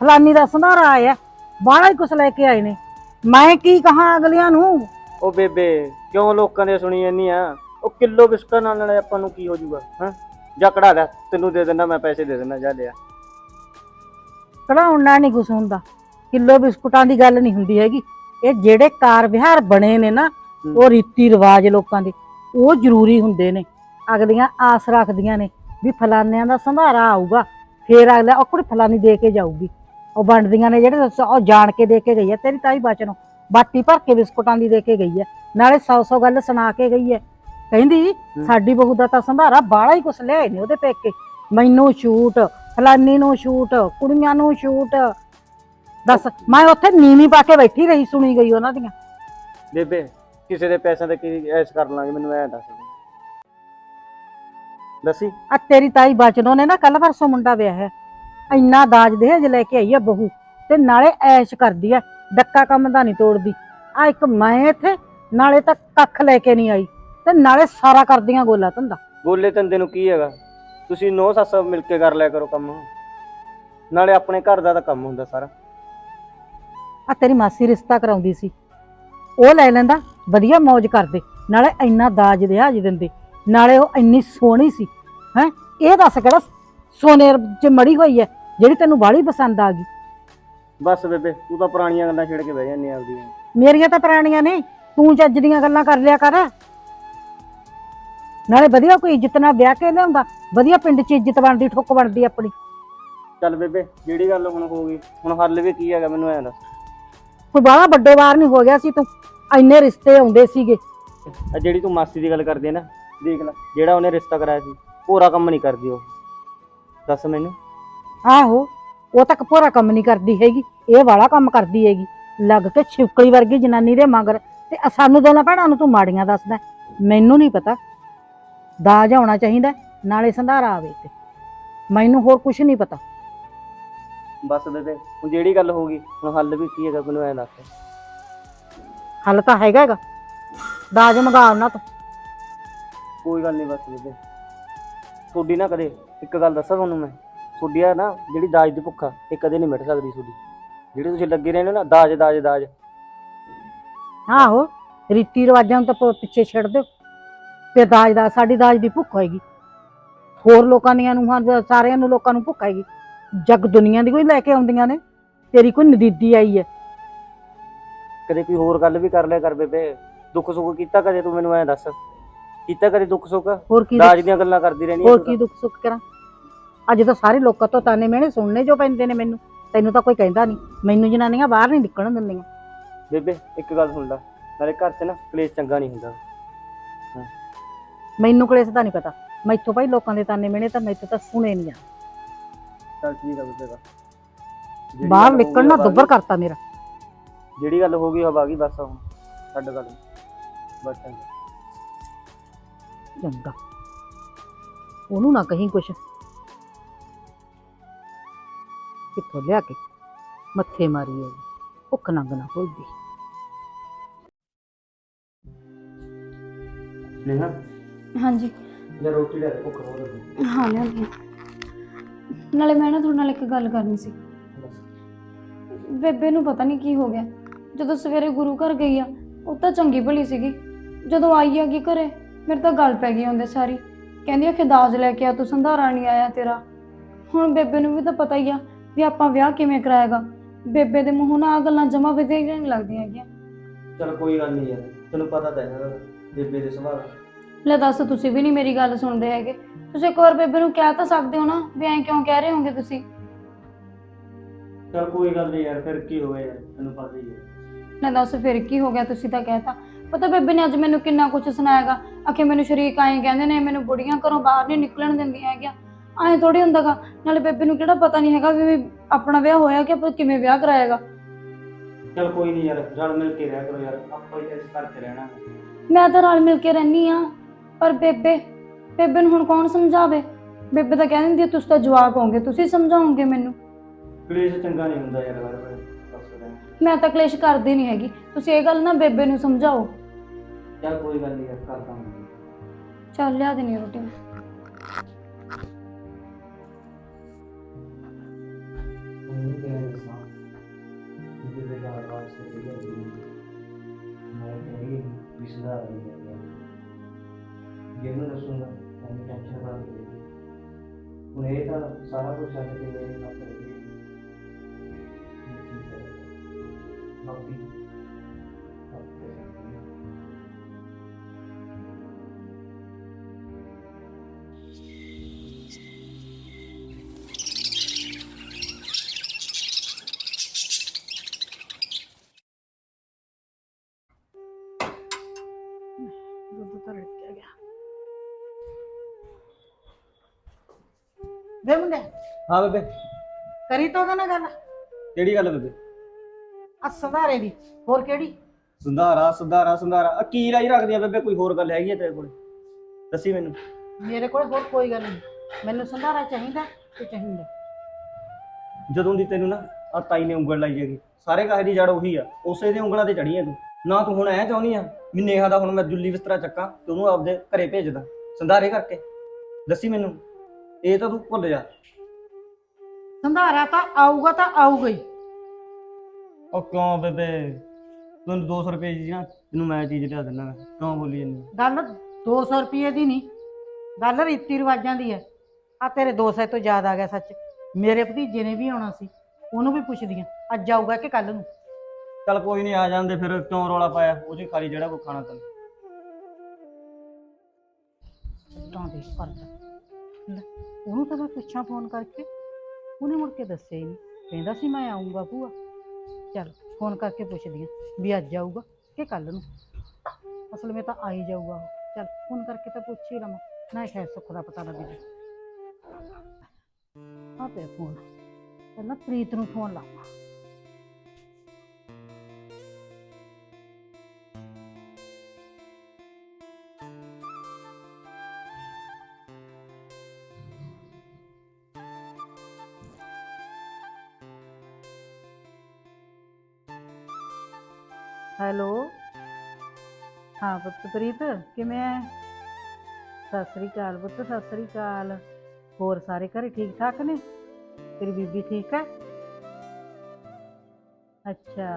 B: ਫਲਾਨੀ ਦਾ ਸੰਧਾਰਾ ਆਇਆ। ਬਾਹਲਾ ਹੀ ਕੁਛ ਲੈ ਕੇ ਆਏ ਨੇ। ਮੈਂ ਕੀ ਕਹਾ ਅਗਲਿਆਂ ਨੂੰ?
D: ਉਹ ਬੇਬੇ ਕਿਉਂ ਲੋਕਾਂ ਦੇ ਸੁਣੀ ਜਾਨੀ ਆ? ਉਹ ਕਿਲੋ ਬਿਸਕੁਟ ਨਾਲ ਨਾਲੇ ਆਪਾਂ ਨੂੰ ਕੀ ਹੋ ਜਾਊਗਾ ਹਾਂ? ਜਾ ਕਢਾ ਲੈ ਤੈਨੂੰ ਦੇ ਦਿੰਦਾ ਮੈਂ ਪੈਸੇ ਦੇ ਦਿੰਦਾ ਜਾ ਲਿਆ।
B: ਕਢਾਉਣ ਨਾਲ ਨਹੀਂ ਕੁਛ ਹੁੰਦਾ। ਕਿਲੋ ਬਿਸਕੁਟਾਂ ਦੀ ਗੱਲ ਨਹੀਂ ਹੁੰਦੀ ਹੈਗੀ। ਇਹ ਜਿਹੜੇ ਕਾਰ ਵਿਹਾਰ ਬਣੇ ਨੇ ਨਾ
D: ਹੂੰ।
B: ਉਹ ਰੀਤੀ ਰਿਵਾਜ ਲੋਕਾਂ ਦੇ। ਉਹ ਜ਼ਰੂਰੀ ਹੁੰਦੇ ਨੇ। ਅਗਲੀਆਂ ਆਸ ਰੱਖਦੀਆਂ ਨੇ ਵੀ ਫਲਾਨਿਆਂ ਦਾ ਸੰਧਾਰਾ ਆਊਗਾ। ਫੇਰ ਅਗਲਾ ਉਹ ਕੁੜੀ ਫਲਾਨੀ ਦੇ ਕੇ ਜਾਊਗੀ। ਉਹ ਵੰਡਦੀਆਂ ਨੇ ਜਿਹੜੇ ਸ- ਉਹ ਜਾਣ ਕੇ ਦੇ ਕੇ ਗਈ ਹੈ ਤੇਰੀ ਤਾਈ ਬਚਨੋਂ ਬਾਟੀ ਭਰ ਕੇ ਬਿਸਕੁਟਾਂ ਦੀ ਦੇ ਕੇ ਗਈ ਹੈ ਨਾਲੇ ਸੌ ਸੌ ਗੱਲ ਸੁਣਾ ਕੇ ਗਈ ਹੈ ਕਹਿੰਦੀ ਸਾਡੀ ਬਹੂ ਦਾ ਤਾਂ ਸੰਧਾਰਾ ਬਾਹਲਾ ਹੀ ਕੁਛ ਲਿਆਏ ਨੇ ਉਹਦੇ ਪੇਕੇ। ਮੈਨੂੰ ਛੂਟ ਫਲਾਨੀ ਨੂੰ ਛੂਟ ਕੁੜੀਆਂ ਨੂੰ ਛੂਟ। ਦੱਸ ਮੈਂ ਉੱਥੇ ਨੀਵੀਂ ਪਾ ਕੇ ਬੈਠੀ ਰਹੀ ਸੁਣੀ ਗਈ ਉਹਨਾਂ ਦੀਆਂ।
D: ਬੇਬੇ ਕਿਸੇ ਦੇ ਪੈਸਿਆਂ ਤੇ ਕੀ ਐਸ ਕਰ ਲਾਂਗੇ ਮੈਨੂੰ ਐ ਦੱਸ। ਦੇ ਦੱਸੀ?
B: ਆ ਤੇਰੀ ਤਾਈ ਬਚਨੋਂ ਨੇ ਨਾ ਕੱਲ ਪਰਸੋਂ ਮੁੰਡਾ ਵਿਆਹਿਆ। ਇੰਨਾ ਦਾਜ ਦਹੇਜ ਲੈ ਕੇ ਆਈ ਆ ਬਹੂ ਤੇ ਤੇ ਨਾਲੇ ਐਸ਼ ਕਰਦੀ ਐ ਡੱਕਾ ਕੰਮ ਦਾ ਨਹੀਂ ਤੋੜਦੀ। ਆ ਇੱਕ ਮੈਂ ਇੱਥੇ ਨਾਲੇ ਤਾਂ ਕੱਖ ਲੈ ਕੇ ਨਹੀਂ ਆਈ ਤੇ ਨਾਲੇ ਸਾਰਾ ਕਰਦੀਆਂ ਗੋਲਾ ਧੰਦਾ।
D: ਗੋਲੇ ਧੰਦੇ ਨੂੰ ਕੀ ਹੈਗਾ? ਤੁਸੀਂ ਨੋ ਸੱਸ ਮਿਲ ਕੇ ਕਰ ਲਿਆ ਕਰੋ ਕੰਮ। ਨਾਲੇ ਆਪਣੇ ਘਰ ਦਾ ਤਾਂ ਕੰਮ ਹੁੰਦਾ ਸਾਰਾ।
B: ਆ ਤੇਰੀ ਮਾਸੀ ਰਿਸ਼ਤਾ ਕਰਾਉਂਦੀ ਸੀ। ਉਹ ਲੈ ਲੈਂਦਾ ਵਧੀਆ ਮौज ਕਰਦੇ ਨਾਲੇ ਇੰਨਾ ਦਾਜ ਦਿਹਾਜ ਦਿੰਦੇ। ਨਾਲੇ ਉਹ ਇੰਨੀ ਸੋਹਣੀ ਸੀ। ਹੈ? ਇਹ ਦੱਸ ਕਿਹੜਾ ਸੋਨੇ ਚ ਮੜੀ ਹੋਈ ਐ ਜਿਹੜੀ ਤੈਨੂੰ ਬਾਹਲੀ ਪਸੰਦ ਆ ਗਈ।
D: ਬਸ ਬੇਬੇ ਤੂੰ ਤਾਂ ਪੁਰਾਣੀਆਂ ਗੱਲਾਂ ਛੇੜ ਕੇ ਬਹਿ ਜਾਂਦੀ ਆਂ ਆਪਦੀਆਂ।
B: ਮੇਰੀਆਂ ਤਾਂ ਪੁਰਾਣੀਆਂ ਨੇ ਤੂੰ ਚੱਜ ਦੀਆਂ ਗੱਲਾਂ ਕਰ ਲਿਆ ਕਰ। ਨਾਲੇ ਵਧੀਆ ਕੋਈ ਇੱਜ਼ਤ ਨਾਲ ਵਿਆਹ ਕੇ ਲਿਆਉਂਦਾ ਵਧੀਆ ਪਿੰਡ 'ਚ ਇੱਜ਼ਤ ਬਣਦੀ ਠੁੱਕ ਬਣਦੀ ਆਪਣੀ।
D: ਚੱਲ ਬੇਬੇ ਜਿਹੜੀ ਗੱਲ ਹੁਣ ਹੋ ਗਈ ਹੁਣ ਹੱਲ ਵੀ ਕੀ ਹੈਗਾ ਮੈਨੂੰ ਐਂ ਦੱਸ।
B: ਕੋਈ ਬਾਹਲਾ ਵੱਡੇ ਵਾਰ ਨਹੀਂ ਹੋ ਗਿਆ ਸੀ ਤੂੰ ਇੰਨੇ ਰਿਸ਼ਤੇ ਆਉਂਦੇ ਸੀਗੇ।
D: ਆ ਜਿਹੜੀ ਤੂੰ ਮਾਸੀ ਦੀ ਗੱਲ ਕਰਦੀ ਹੈ ਨਾ ਦੇਖ ਲੈ ਜਿਹੜਾ ਉਹਨੇ ਰਿਸ਼ਤਾ ਕਰਾਇਆ ਸੀ ਪੂਰਾ ਕੰਮ ਨਹੀਂ ਕਰਦੀ ਉਹ। ਦੱਸ ਮੈਨੂੰ।
B: ਆਹੋ ਉਹ ਤਾਂ ਭੋਰਾ ਕੰਮ ਨਹੀਂ ਕਰਦੀ ਹੈਗੀ ਇਹ ਵਾਲਾ ਕੰਮ ਕਰਦੀ ਹੈਗੀ। ਲੱਗ ਕੇ ਛਿਪਕਲੀ ਵਰਗੀ ਜਨਾਨੀ ਦੇ ਮਗਰ ਤੇ ਆ ਸਾਨੂੰ ਦੋਨਾਂ ਭੈਣਾਂ ਨੂੰ ਤੂੰ ਮਾੜੀਆਂ ਦੱਸਦਾ। ਮੈਨੂੰ ਨਹੀਂ ਪਤਾ। ਦਾਜ ਆਉਣਾ ਚਾਹੀਦਾ ਨਾਲੇ ਸੰਧਾਰਾ ਆਵੇ ਤੇ ਮੈਨੂੰ ਹੋਰ ਕੁਝ ਨਹੀਂ ਪਤਾ।
D: ਬਸ ਬੇਬੇ ਹੁਣ ਜਿਹੜੀ ਗੱਲ ਹੋ ਗਈ ਹੁਣ ਹੱਲ ਵੀ ਕੀ ਹੈਗਾ ਮੈਨੂੰ ਐਂ ਦੱਸ।
B: ਹੱਲ ਤਾਂ ਹੈਗਾ ਹੈਗਾ। ਦਾਜ ਮੰਗਾ ਉਹਨਾਂ ਤੋਂ।
D: ਕੋਈ ਗੱਲ ਨਹੀਂ ਬਸ ਬੇਬੇ ਤੁਹਾਡੀ ਨਾ ਕਦੇ ਇੱਕ ਗੱਲ ਦੱਸਾਂ ਤੁਹਾਨੂੰ ਮੈਂ ਤੁਹਾਡੀ ਆ ਨਾ ਜਿਹੜੀ ਦਾਜ ਦੀ ਭੁੱਖ ਆ ਇਹ ਕਦੇ ਨਹੀਂ ਮਿਟ ਸਕਦੀ ਤੁਹਾਡੀ। ਜਿਹੜੇ ਤੁਸੀਂ ਲੱਗੇ ਰਹਿੰਦੇ ਹੋ ਨਾ ਦਾਜ ਦਾਜ ਦਾਜ।
B: ਆਹੋ ਰੀਤੀ ਰਿਵਾਜਾਂ ਨੂੰ ਤਾਂ ਪ- ਪਿੱਛੇ ਛੱਡ ਦਿਓ। ਤੇ ਦਾਜ ਦਾ ਸਾਡੀ ਦਾਜ ਦੀ ਭੁੱਖ ਹੋਏਗੀ। ਹੋਰ ਲੋਕਾਂ ਦੀਆਂ ਨੂੰ ਸਾਰਿਆਂ ਨੂੰ ਲੋਕਾਂ ਨੂੰ ਭੁੱਖ ਹੈਗੀ। ਜਗ ਦੁਨੀਆ ਦੀ ਕੋਈ ਲੈ ਕੇ ਆਉਂਦੀਆਂ ਨੇ ਤੇਰੀ ਕੋਈ ਨਦੀਦੀ ਆਈ ਹੈ
D: ਕਦੇ ਕੋਈ ਹੋਰ ਗੱਲ ਵੀ ਕਰ ਲਿਆ ਕਰ ਬੇਬੇ। ਦੁੱਖ ਸੁੱਖ ਕੀਤਾ ਕਦੇ ਤੂੰ ਮੈਨੂੰ ਐਂ ਦੱਸ? ਕੀਤਾ ਕਦੇ ਦੁੱਖ ਸੁੱਖ?
B: ਹੋਰ ਕੀ
D: ਦਾਜ ਦੀਆਂ ਗੱਲਾਂ ਕਰਦੀ ਰਹਿੰਦੀ
B: ਹੋਰ ਕੀ ਦੁੱਖ ਸੁੱਖ ਕਰਾਂ? ਅੱਜ ਤਾਂ ਸਾਰੇ ਲੋਕਾਂ ਤੋਂ ਤਾਨੇ ਮਿਹਣੇ ਸੁਣਨੇ ਜੋ ਪੈਂਦੇ ਨੇ ਮੈਨੂੰ। ਤੈਨੂੰ ਤਾਂ ਕੋਈ ਕਹਿੰਦਾ ਨਹੀਂ। ਮੈਨੂੰ ਜਨਾਨੀਆਂ ਬਾਹਰ ਨਹੀਂ ਨਿਕਲਣ ਦਿੰਦੀਆਂ।
D: ਬੇਬੇ ਇੱਕ ਗੱਲ ਸੁਣ ਲੈ। ਨਾਲੇ ਘਰ 'ਚ ਨਾ ਕਲੇਸ਼ ਚੰਗਾ ਨਹੀਂ ਹੁੰਦਾ।
B: ਮੈਨੂੰ ਕਲੇਸ਼ ਦਾ ਨਹੀਂ ਪਤਾ। ਮੈਥੋਂ ਭਾਈ ਲੋਕਾਂ ਦੇ ਤਾਨੇ ਮਿਹਣੇ ਤਾਂ ਮੈਥੋਂ ਤਾਂ ਸੁਣੇ ਨਹੀਂ ਜਾਂਦੇ
D: ਚੱਲ ਠੀਕ ਆ ਬੇਬੇ ਬਸ ਜਿਹੜੀ
B: ਬਾਹਰ
D: ਗੱਲ ਹੋ ਗਈ
B: ਨਿਕਲਣਾ
D: ਆ
B: ਦੁੱਬਰ। ਕਰਤਾ ਮੇਰਾ।
D: ਜਿਹੜੀ ਗੱਲ ਹੋ ਗਈ ਆ ਗਈ ਬਸ ਹੁਣ। ਛੱਡ ਗੱਲ। ਬਸ ਚੰਗਾ।
B: ਚੰਗਾ। ਉਹਨੂੰ ਨਾ ਕਹੀਂ ਕੁਛ। ਕਿੱਥੋਂ ਲਿਆ ਕੇ ਮੱਥੇ ਮਾਰੀ ਹੈ? ਭੁੱਖ ਨੰਗ ਨਾ ਹੋਈਦੀ
D: ਨੇਹਾ?
A: ਹਾਂਜੀ।
D: ਜੇ ਰੋਟੀ ਲੈ ਭੁੱਖ ਹੋ ਰਹੀ
A: ਹਾਂ ਲਿਆਂਦੀ ਨਾਲੇ ਮੈਂ ਨਾ ਤੁਹਾਡੇ ਨਾਲ ਇੱਕ ਗੱਲ ਕਰਨੀ ਸੀ। ਬੇਬੇ ਨੂੰ ਪਤਾ ਨਹੀਂ ਕੀ ਹੋ ਗਿਆ। ਜਦੋਂ ਸਵੇਰੇ ਗੁਰੂ ਘਰ ਗਈ ਆ ਉਹ ਤਾਂ ਚੰਗੀ ਭਲੀ ਸੀਗੀ। ਜਦੋਂ ਆਈ ਆ ਕੀ ਘਰੇ ਮੇਰੇ ਤਾਂ ਗੱਲ ਪੈ ਗਈ ਹੁੰਦੇ ਸਾਰੀ। ਕਹਿੰਦੀ ਆ ਕਿ ਦਾਜ ਲੈ ਕੇ ਆ ਤੂੰ ਸੰਧਾਰਾ ਨਹੀਂ ਆਇਆ ਤੇਰਾ। ਹੁਣ ਬੇਬੇ ਨੂੰ ਵੀ ਤਾਂ ਪਤਾ ਹੀ ਆ ਵੀ ਆਪਾਂ ਵਿਆਹ ਕਿਵੇਂ ਕਰਾਏਗਾ? ਬੇਬੇ ਦੇ ਮੂੰਹੋਂ ਨਾ ਆ ਗੱਲਾਂ ਜਮਾ ਵਧੀਆ ਨਹੀਂ ਲੱਗਦੀਆਂ ਹੈਗੀਆਂ।
D: ਚਲ ਕੋਈ ਗੱਲ ਨਹੀਂ ਯਾਰ ਤੈਨੂੰ ਪਤਾ ਤਾਂ ਹੈਗਾ ਬੇਬੇ ਦੇ ਸੁਭਾਅ। ਦਾ
A: ਲੈ ਦੱਸ ਤੁਸੀਂ ਵੀ ਨਹੀਂ ਮੇਰੀ ਗੱਲ ਸੁਣਦੇ ਹੈਗੇ। ਤੁਸੀਂ ਇੱਕ ਵਾਰ ਬੇਬੇ ਨੂੰ ਕਹਿ ਤਾਂ ਸਕਦੇ ਹੋ ਨਾ ਵੀ ਐਂ ਕਿਉਂ ਕਹਿ ਰਹੇ ਹੋਗੇ ਤੁਸੀਂ?
D: ਚਲ ਕੋਈ ਗੱਲ ਨਹੀਂ ਯਾਰ ਫਿਰ ਕੀ ਹੋਇਆ ਯਾਰ ਤੈਨੂੰ ਪਤਾ ਹੀ ਹੈ।
A: ਨਾ ਦੱਸ ਫਿਰ ਕੀ ਹੋ ਗਿਆ ਤੁਸੀਂ ਤਾਂ ਕਹਿਤਾ ਪਤਾ ਬੇਬੇ ਨੇ ਅੱਜ ਮੈਨੂੰ ਕਿੰਨਾ ਕੁਝ ਸੁਣਾਏਗਾ ਆਖੇ ਮੈਨੂੰ ਸ਼ਰੀਕ ਆਏ ਕਹਿੰਦੇ ਨੇ ਮੈਨੂੰ ਬੁੜੀਆਂ ਘਰੋਂ ਬਾਹਰ ਨਹੀਂ ਨਿਕਲਣ ਦਿੰਦੀਆਂ ਹੈਗੀਆਂ। ਐਂ ਥੋੜੀ ਹੁੰਦਾਗਾ। ਨਾਲੇ ਬੇਬੇ ਨੂੰ ਕਿਹੜਾ ਪਤਾ ਨਹੀਂ ਹੈਗਾ ਵੀ ਆਪਣਾ ਵਿਆਹ ਹੋਇਆ ਕਿ ਆਪਾਂ ਕਿਵੇਂ ਵਿਆਹ ਕਰਾਏਗਾ
D: ਚਲ ਕੋਈ ਨਹੀਂ ਯਾਰ ਰਲ ਮਿਲ ਕੇ ਰਹਿ ਕਰੋ ਯਾਰ ਆਪਾਂ ਹੀ ਇਸ ਘਰ 'ਚ ਰਹਿਣਾ।
A: ਮੈਂ ਤਾਂ ਰਲ ਮਿਲ ਕੇ ਰਹਿਨੀ ਆ ਪਰ ਬੇਬੇ ਬੇਬੇ ਨੂੰ ਹੁਣ ਕੌਣ ਸਮਝਾਵੇ? ਬੇਬੇ ਤਾਂ ਕਹਿ ਦਿੰਦੀ ਆ, ਤੁਸੀਂ ਤਾਂ ਜਵਾਕ ਹੋਗੇ ਤੁਸੀਂ ਸਮਝਾਓਗੇ ਮੈਨੂੰ?
D: ਕਲੇਸ਼ ਚੰਗਾ ਨਹੀਂ ਹੁੰਦਾ ਯਾਰ ਵਾਰ ਵਾਰ ਰਹਿਣਾ।
A: ਮੈਂ ਤਾਂ ਕਲੇਸ਼ ਕਰਦੀ ਨਹੀਂ ਹੈਗੀ ਤੁਸੀਂ ਇਹ ਗੱਲ ਨਾ ਬੇਬੇ ਨੂੰ ਸਮਝਾਓ।
D: ਚਲ ਕੋਈ ਗੱਲ ਨਹੀਂ ਯਾਰ ਕਰਦਾ ਹਾਂ
A: ਚੱਲ ਲਿਆ ਦੇਣੀ ਰੋਟੀ।
D: ਉਹਨੂੰ ਕਿਹਾ ਦੱਸਾਂ ਜਿਹਦੇ ਦਾ ਆਵਾਜ਼ ਤੇ ਗਈ ਮੈਂ ਕਹਿੰਦੀ ਵੀ ਸੁਧਾਰ ਨਹੀਂ ਹੈ ਜੇ ਮੈਂ ਦੱਸੂਗਾ ਤਾਂ ਟੈਨਸ਼ਨ ਨਾ ਲਵੇ ਹੁਣ ਇਹ ਤਾਂ ਸਾਰਾ ਕੁਝ ਛੱਡ ਕੇ ਮੇਰੇ ਨਾਲ ਕਰ ਗਈ ਬਾਕੀ
B: ਦੁੱਧ ਤਾਂ ਰੜਕਿਆ ਗਿਆ ਵੇ ਮੁੰਡੇ
D: ਹਾਂ ਬੇਬੇ
B: ਕਰੀ ਤਾਂ ਉਹਦੇ ਨਾਲ ਗੱਲ
D: ਕਿਹੜੀ ਗੱਲ ਬੇਬੇ
B: ਆ ਸੰਧਾਰੇ ਦੀ ਹੋਰ ਕਿਹੜੀ
D: ਸੁੰਧਾਰਾ ਸੁੰਧਾਰਾ ਸੁੰਧਾਰਾ ਆ ਕੀ ਲਾਈ ਰੱਖਦੀ ਆ ਬੇਬੇ ਕੋਈ ਹੋਰ ਗੱਲ ਹੈਗੀ ਆ ਤੇਰੇ ਕੋਲ ਦੱਸੀ ਮੈਨੂੰ
B: ਮੇਰੇ ਕੋਲ ਹੋਰ ਕੋਈ ਗੱਲ ਨਹੀਂ ਮੈਨੂੰ ਸੰਧਾਰਾ ਚਾਹੀਦਾ ਤੇ ਚਾਹੀਦਾ
D: ਜਦੋਂ ਦੀ ਤੈਨੂੰ ਨਾ ਆ ਤਾਈ ਨੇ ਉਂਗਲ ਲਾਈ ਹੈਗੀ ਸਾਰੇ ਕਾਹੇ ਦੀ ਜੜ ਉਹੀ ਆ ਉਸੇ ਦੇ ਉਂਗਲਾਂ ਤੇ ਚੜੀ ਆ ਤੂੰ ਨਾ ਤੂੰ ਹੁਣ ਐ ਚਾਹੁੰਦੀ ਆ ਵੀ ਨੇਹਾ ਦਾ ਹੁਣ ਮੈਂ ਜੁੱਲੀ ਬਿਸਤਰਾ ਚੱਕਾਂ ਤੇ ਉਹਨੂੰ ਆਪਦੇ ਘਰੇ ਭੇਜਦਾ ਸੰਧਾਰੇ ਕਰਕੇ। ਦੱਸੀ ਮੈਨੂੰ ਇਹ ਤਾਂ ਤੂੰ ਭੁੱਲ ਜਾ।
B: ਸੰਧਾਰਾ ਤਾਂ ਆਊਗਾ ਤਾਂ ਆਊਗਾ ਹੀ।
D: ਉਹ ਕਿਉਂ ਬੇਬੇ? ਤੈਨੂੰ 200 ਰੁਪਏ ਦੀ ਨਾ ਤੈਨੂੰ ਮੈਂ ਚੀਜ਼ ਲਿਆ ਦਿੰਦਾ ਮੈਂ ਕਿਉਂ ਬੋਲੀ ਜਾਂਦੀ
B: ਗੱਲ 200 ਰੁਪਏ ਦੀ ਨਹੀਂ ਗੱਲ ਰੀਤੀ ਰਿਵਾਜਾਂ ਦੀ ਹੈ ਆ ਤੇਰੇ 200 ਤੋਂ ਜ਼ਿਆਦਾ ਆ ਗਿਆ ਸੱਚ। ਮੇਰੇ ਭਤੀਜੇ ਨੇ ਵੀ ਆਉਣਾ ਸੀ ਉਹਨੂੰ ਵੀ ਪੁੱਛਦੀ ਆ ਅੱਜ ਆਊਗਾ ਕਿ ਕੱਲ ਨੂੰ?
D: ਚੱਲ ਕੋਈ ਨਹੀਂ ਆ ਜਾਂਦੇ ਫਿਰ ਕਿਉਂ ਰੌਲਾ ਪਾਇਆ? ਉਹ ਜੀ ਖਾਲੀ ਜਿਹੜਾ ਕੋ ਖਾਣਾ ਤੈਨੂੰ।
B: ਤਾਂ ਦੇ ਕਰਦਾ ਉਹਨੂੰ ਤਾਂ ਮੈਂ ਪੁੱਛਾਂ ਫੋਨ ਕਰਕੇ। ਉਹਨੇ ਮੁੜ ਕੇ ਦੱਸਿਆ ਹੀ ਨਹੀਂ। ਕਹਿੰਦਾ ਸੀ ਮੈਂ ਆਉਂਗਾ ਭੂਆ। ਚੱਲ, ਫੋਨ ਕਰਕੇ ਪੁੱਛਦੀ ਆ ਵੀ ਅੱਜ ਆਊਗਾ ਕਿ ਕੱਲ ਨੂੰ? ਅਸਲ ਵਿੱਚ ਤਾਂ ਆ ਹੀ ਜਾਊਗਾ ਉਹ। ਚੱਲ, ਫੋਨ ਕਰਕੇ ਤਾਂ ਪੁੱਛ ਹੀ ਲਵਾਂ। ਨਾ ਸ਼ਾਇਦ ਸੁੱਖ ਦਾ ਪਤਾ ਲੱਗ। ਜੇ ਆ ਪਿਆ ਫੋਨ। ਪਹਿਲਾਂ ਪ੍ਰੀਤ ਨੂੰ ਫੋਨ ਲਾਵਾਂ। ਹੈਲੋ। ਹਾਂ ਪੁੱਤ, ਪ੍ਰੀਤ, ਕਿਵੇਂ ਐ? ਸਤਿ ਸ੍ਰੀ ਅਕਾਲ ਪੁੱਤ, ਸਤਿ ਸ੍ਰੀ ਅਕਾਲ। ਹੋਰ ਸਾਰੇ ਘਰੇ ਠੀਕ ਠਾਕ ਨੇ? ਤੇਰੀ ਬੀਬੀ ਠੀਕ ਹੈ ਅੱਛਾ।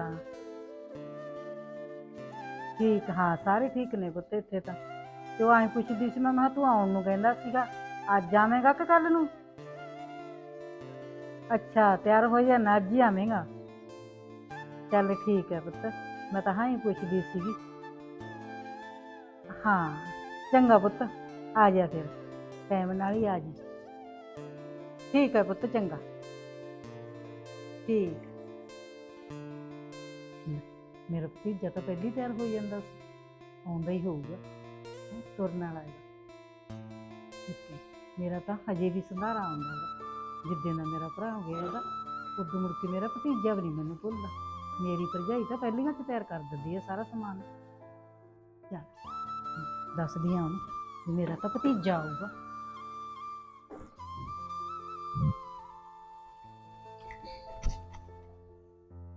B: ਠੀਕ, ਹਾਂ, ਸਾਰੇ ਠੀਕ ਨੇ ਪੁੱਤ ਇੱਥੇ ਤਾਂ। ਤੇ ਉਹ ਐਂ ਪੁੱਛਦੀ ਸੀ, ਮੈਂ ਮੈਂ ਕਿਹਾ ਤੂੰ ਆਉਣ ਨੂੰ ਕਹਿੰਦਾ ਸੀਗਾ, ਅੱਜ ਆਵੇਂਗਾ ਕਿ ਕੱਲ ਨੂੰ? ਅੱਛਾ, ਤਿਆਰ ਹੋ ਜਾਣਾ ਅੱਜ ਹੀ ਆਵੇਂਗਾ। ਚੱਲ ਠੀਕ ਹੈ ਪੁੱਤ। ਮੈਂ ਤਾਂ ਹਾਂ ਹੀ ਪੁੱਛਦੀ ਸੀਗੀ। ਹਾਂ, ਚੰਗਾ ਪੁੱਤ, ਆ ਜਾ ਫਿਰ। ਟਾਈਮ ਨਾਲ ਹੀ ਆ ਜੀ। ਠੀਕ ਹੈ ਪੁੱਤ, ਚੰਗਾ। ਠੀਕ। ਮੇਰਾ ਭਤੀਜਾ ਤਾਂ ਪਹਿਲੀ ਤਿਆਰ ਹੋ ਜਾਂਦਾ ਸੀ। ਆਉਂਦਾ ਹੀ ਹੋਊਗਾ। ਤੁਰਨ ਵਾਲਾ ਹੈ। ਮੇਰਾ ਤਾਂ ਹਜੇ ਵੀ ਸੰਧਾਰਾ ਆਉਂਦਾ ਹੈ ਜਿੱਦੇ ਦਾ ਮੇਰਾ ਭਰਾ ਹੋ ਗਿਆ ਹੈਗਾ ਉਦੋਂ ਮੁੜ ਕੇ ਮੇਰਾ ਭਤੀਜਾ ਵੀ ਨਹੀਂ ਮੈਨੂੰ ਭੁੱਲਦਾ। ਮੇਰੀ ਭਰਜਾਈ ਤਾਂ ਪਹਿਲੀਆਂ ਚ ਤਿਆਰ ਕਰ ਦਿੰਦੀ ਹੈ ਸਾਰਾ ਸਮਾਨ। ਚੱਲ ਦੱਸਦੀ ਆ ਉਹਨੂੰ ਵੀ ਮੇਰਾ ਤਾਂ ਭਤੀਜਾ ਆਊਗਾ।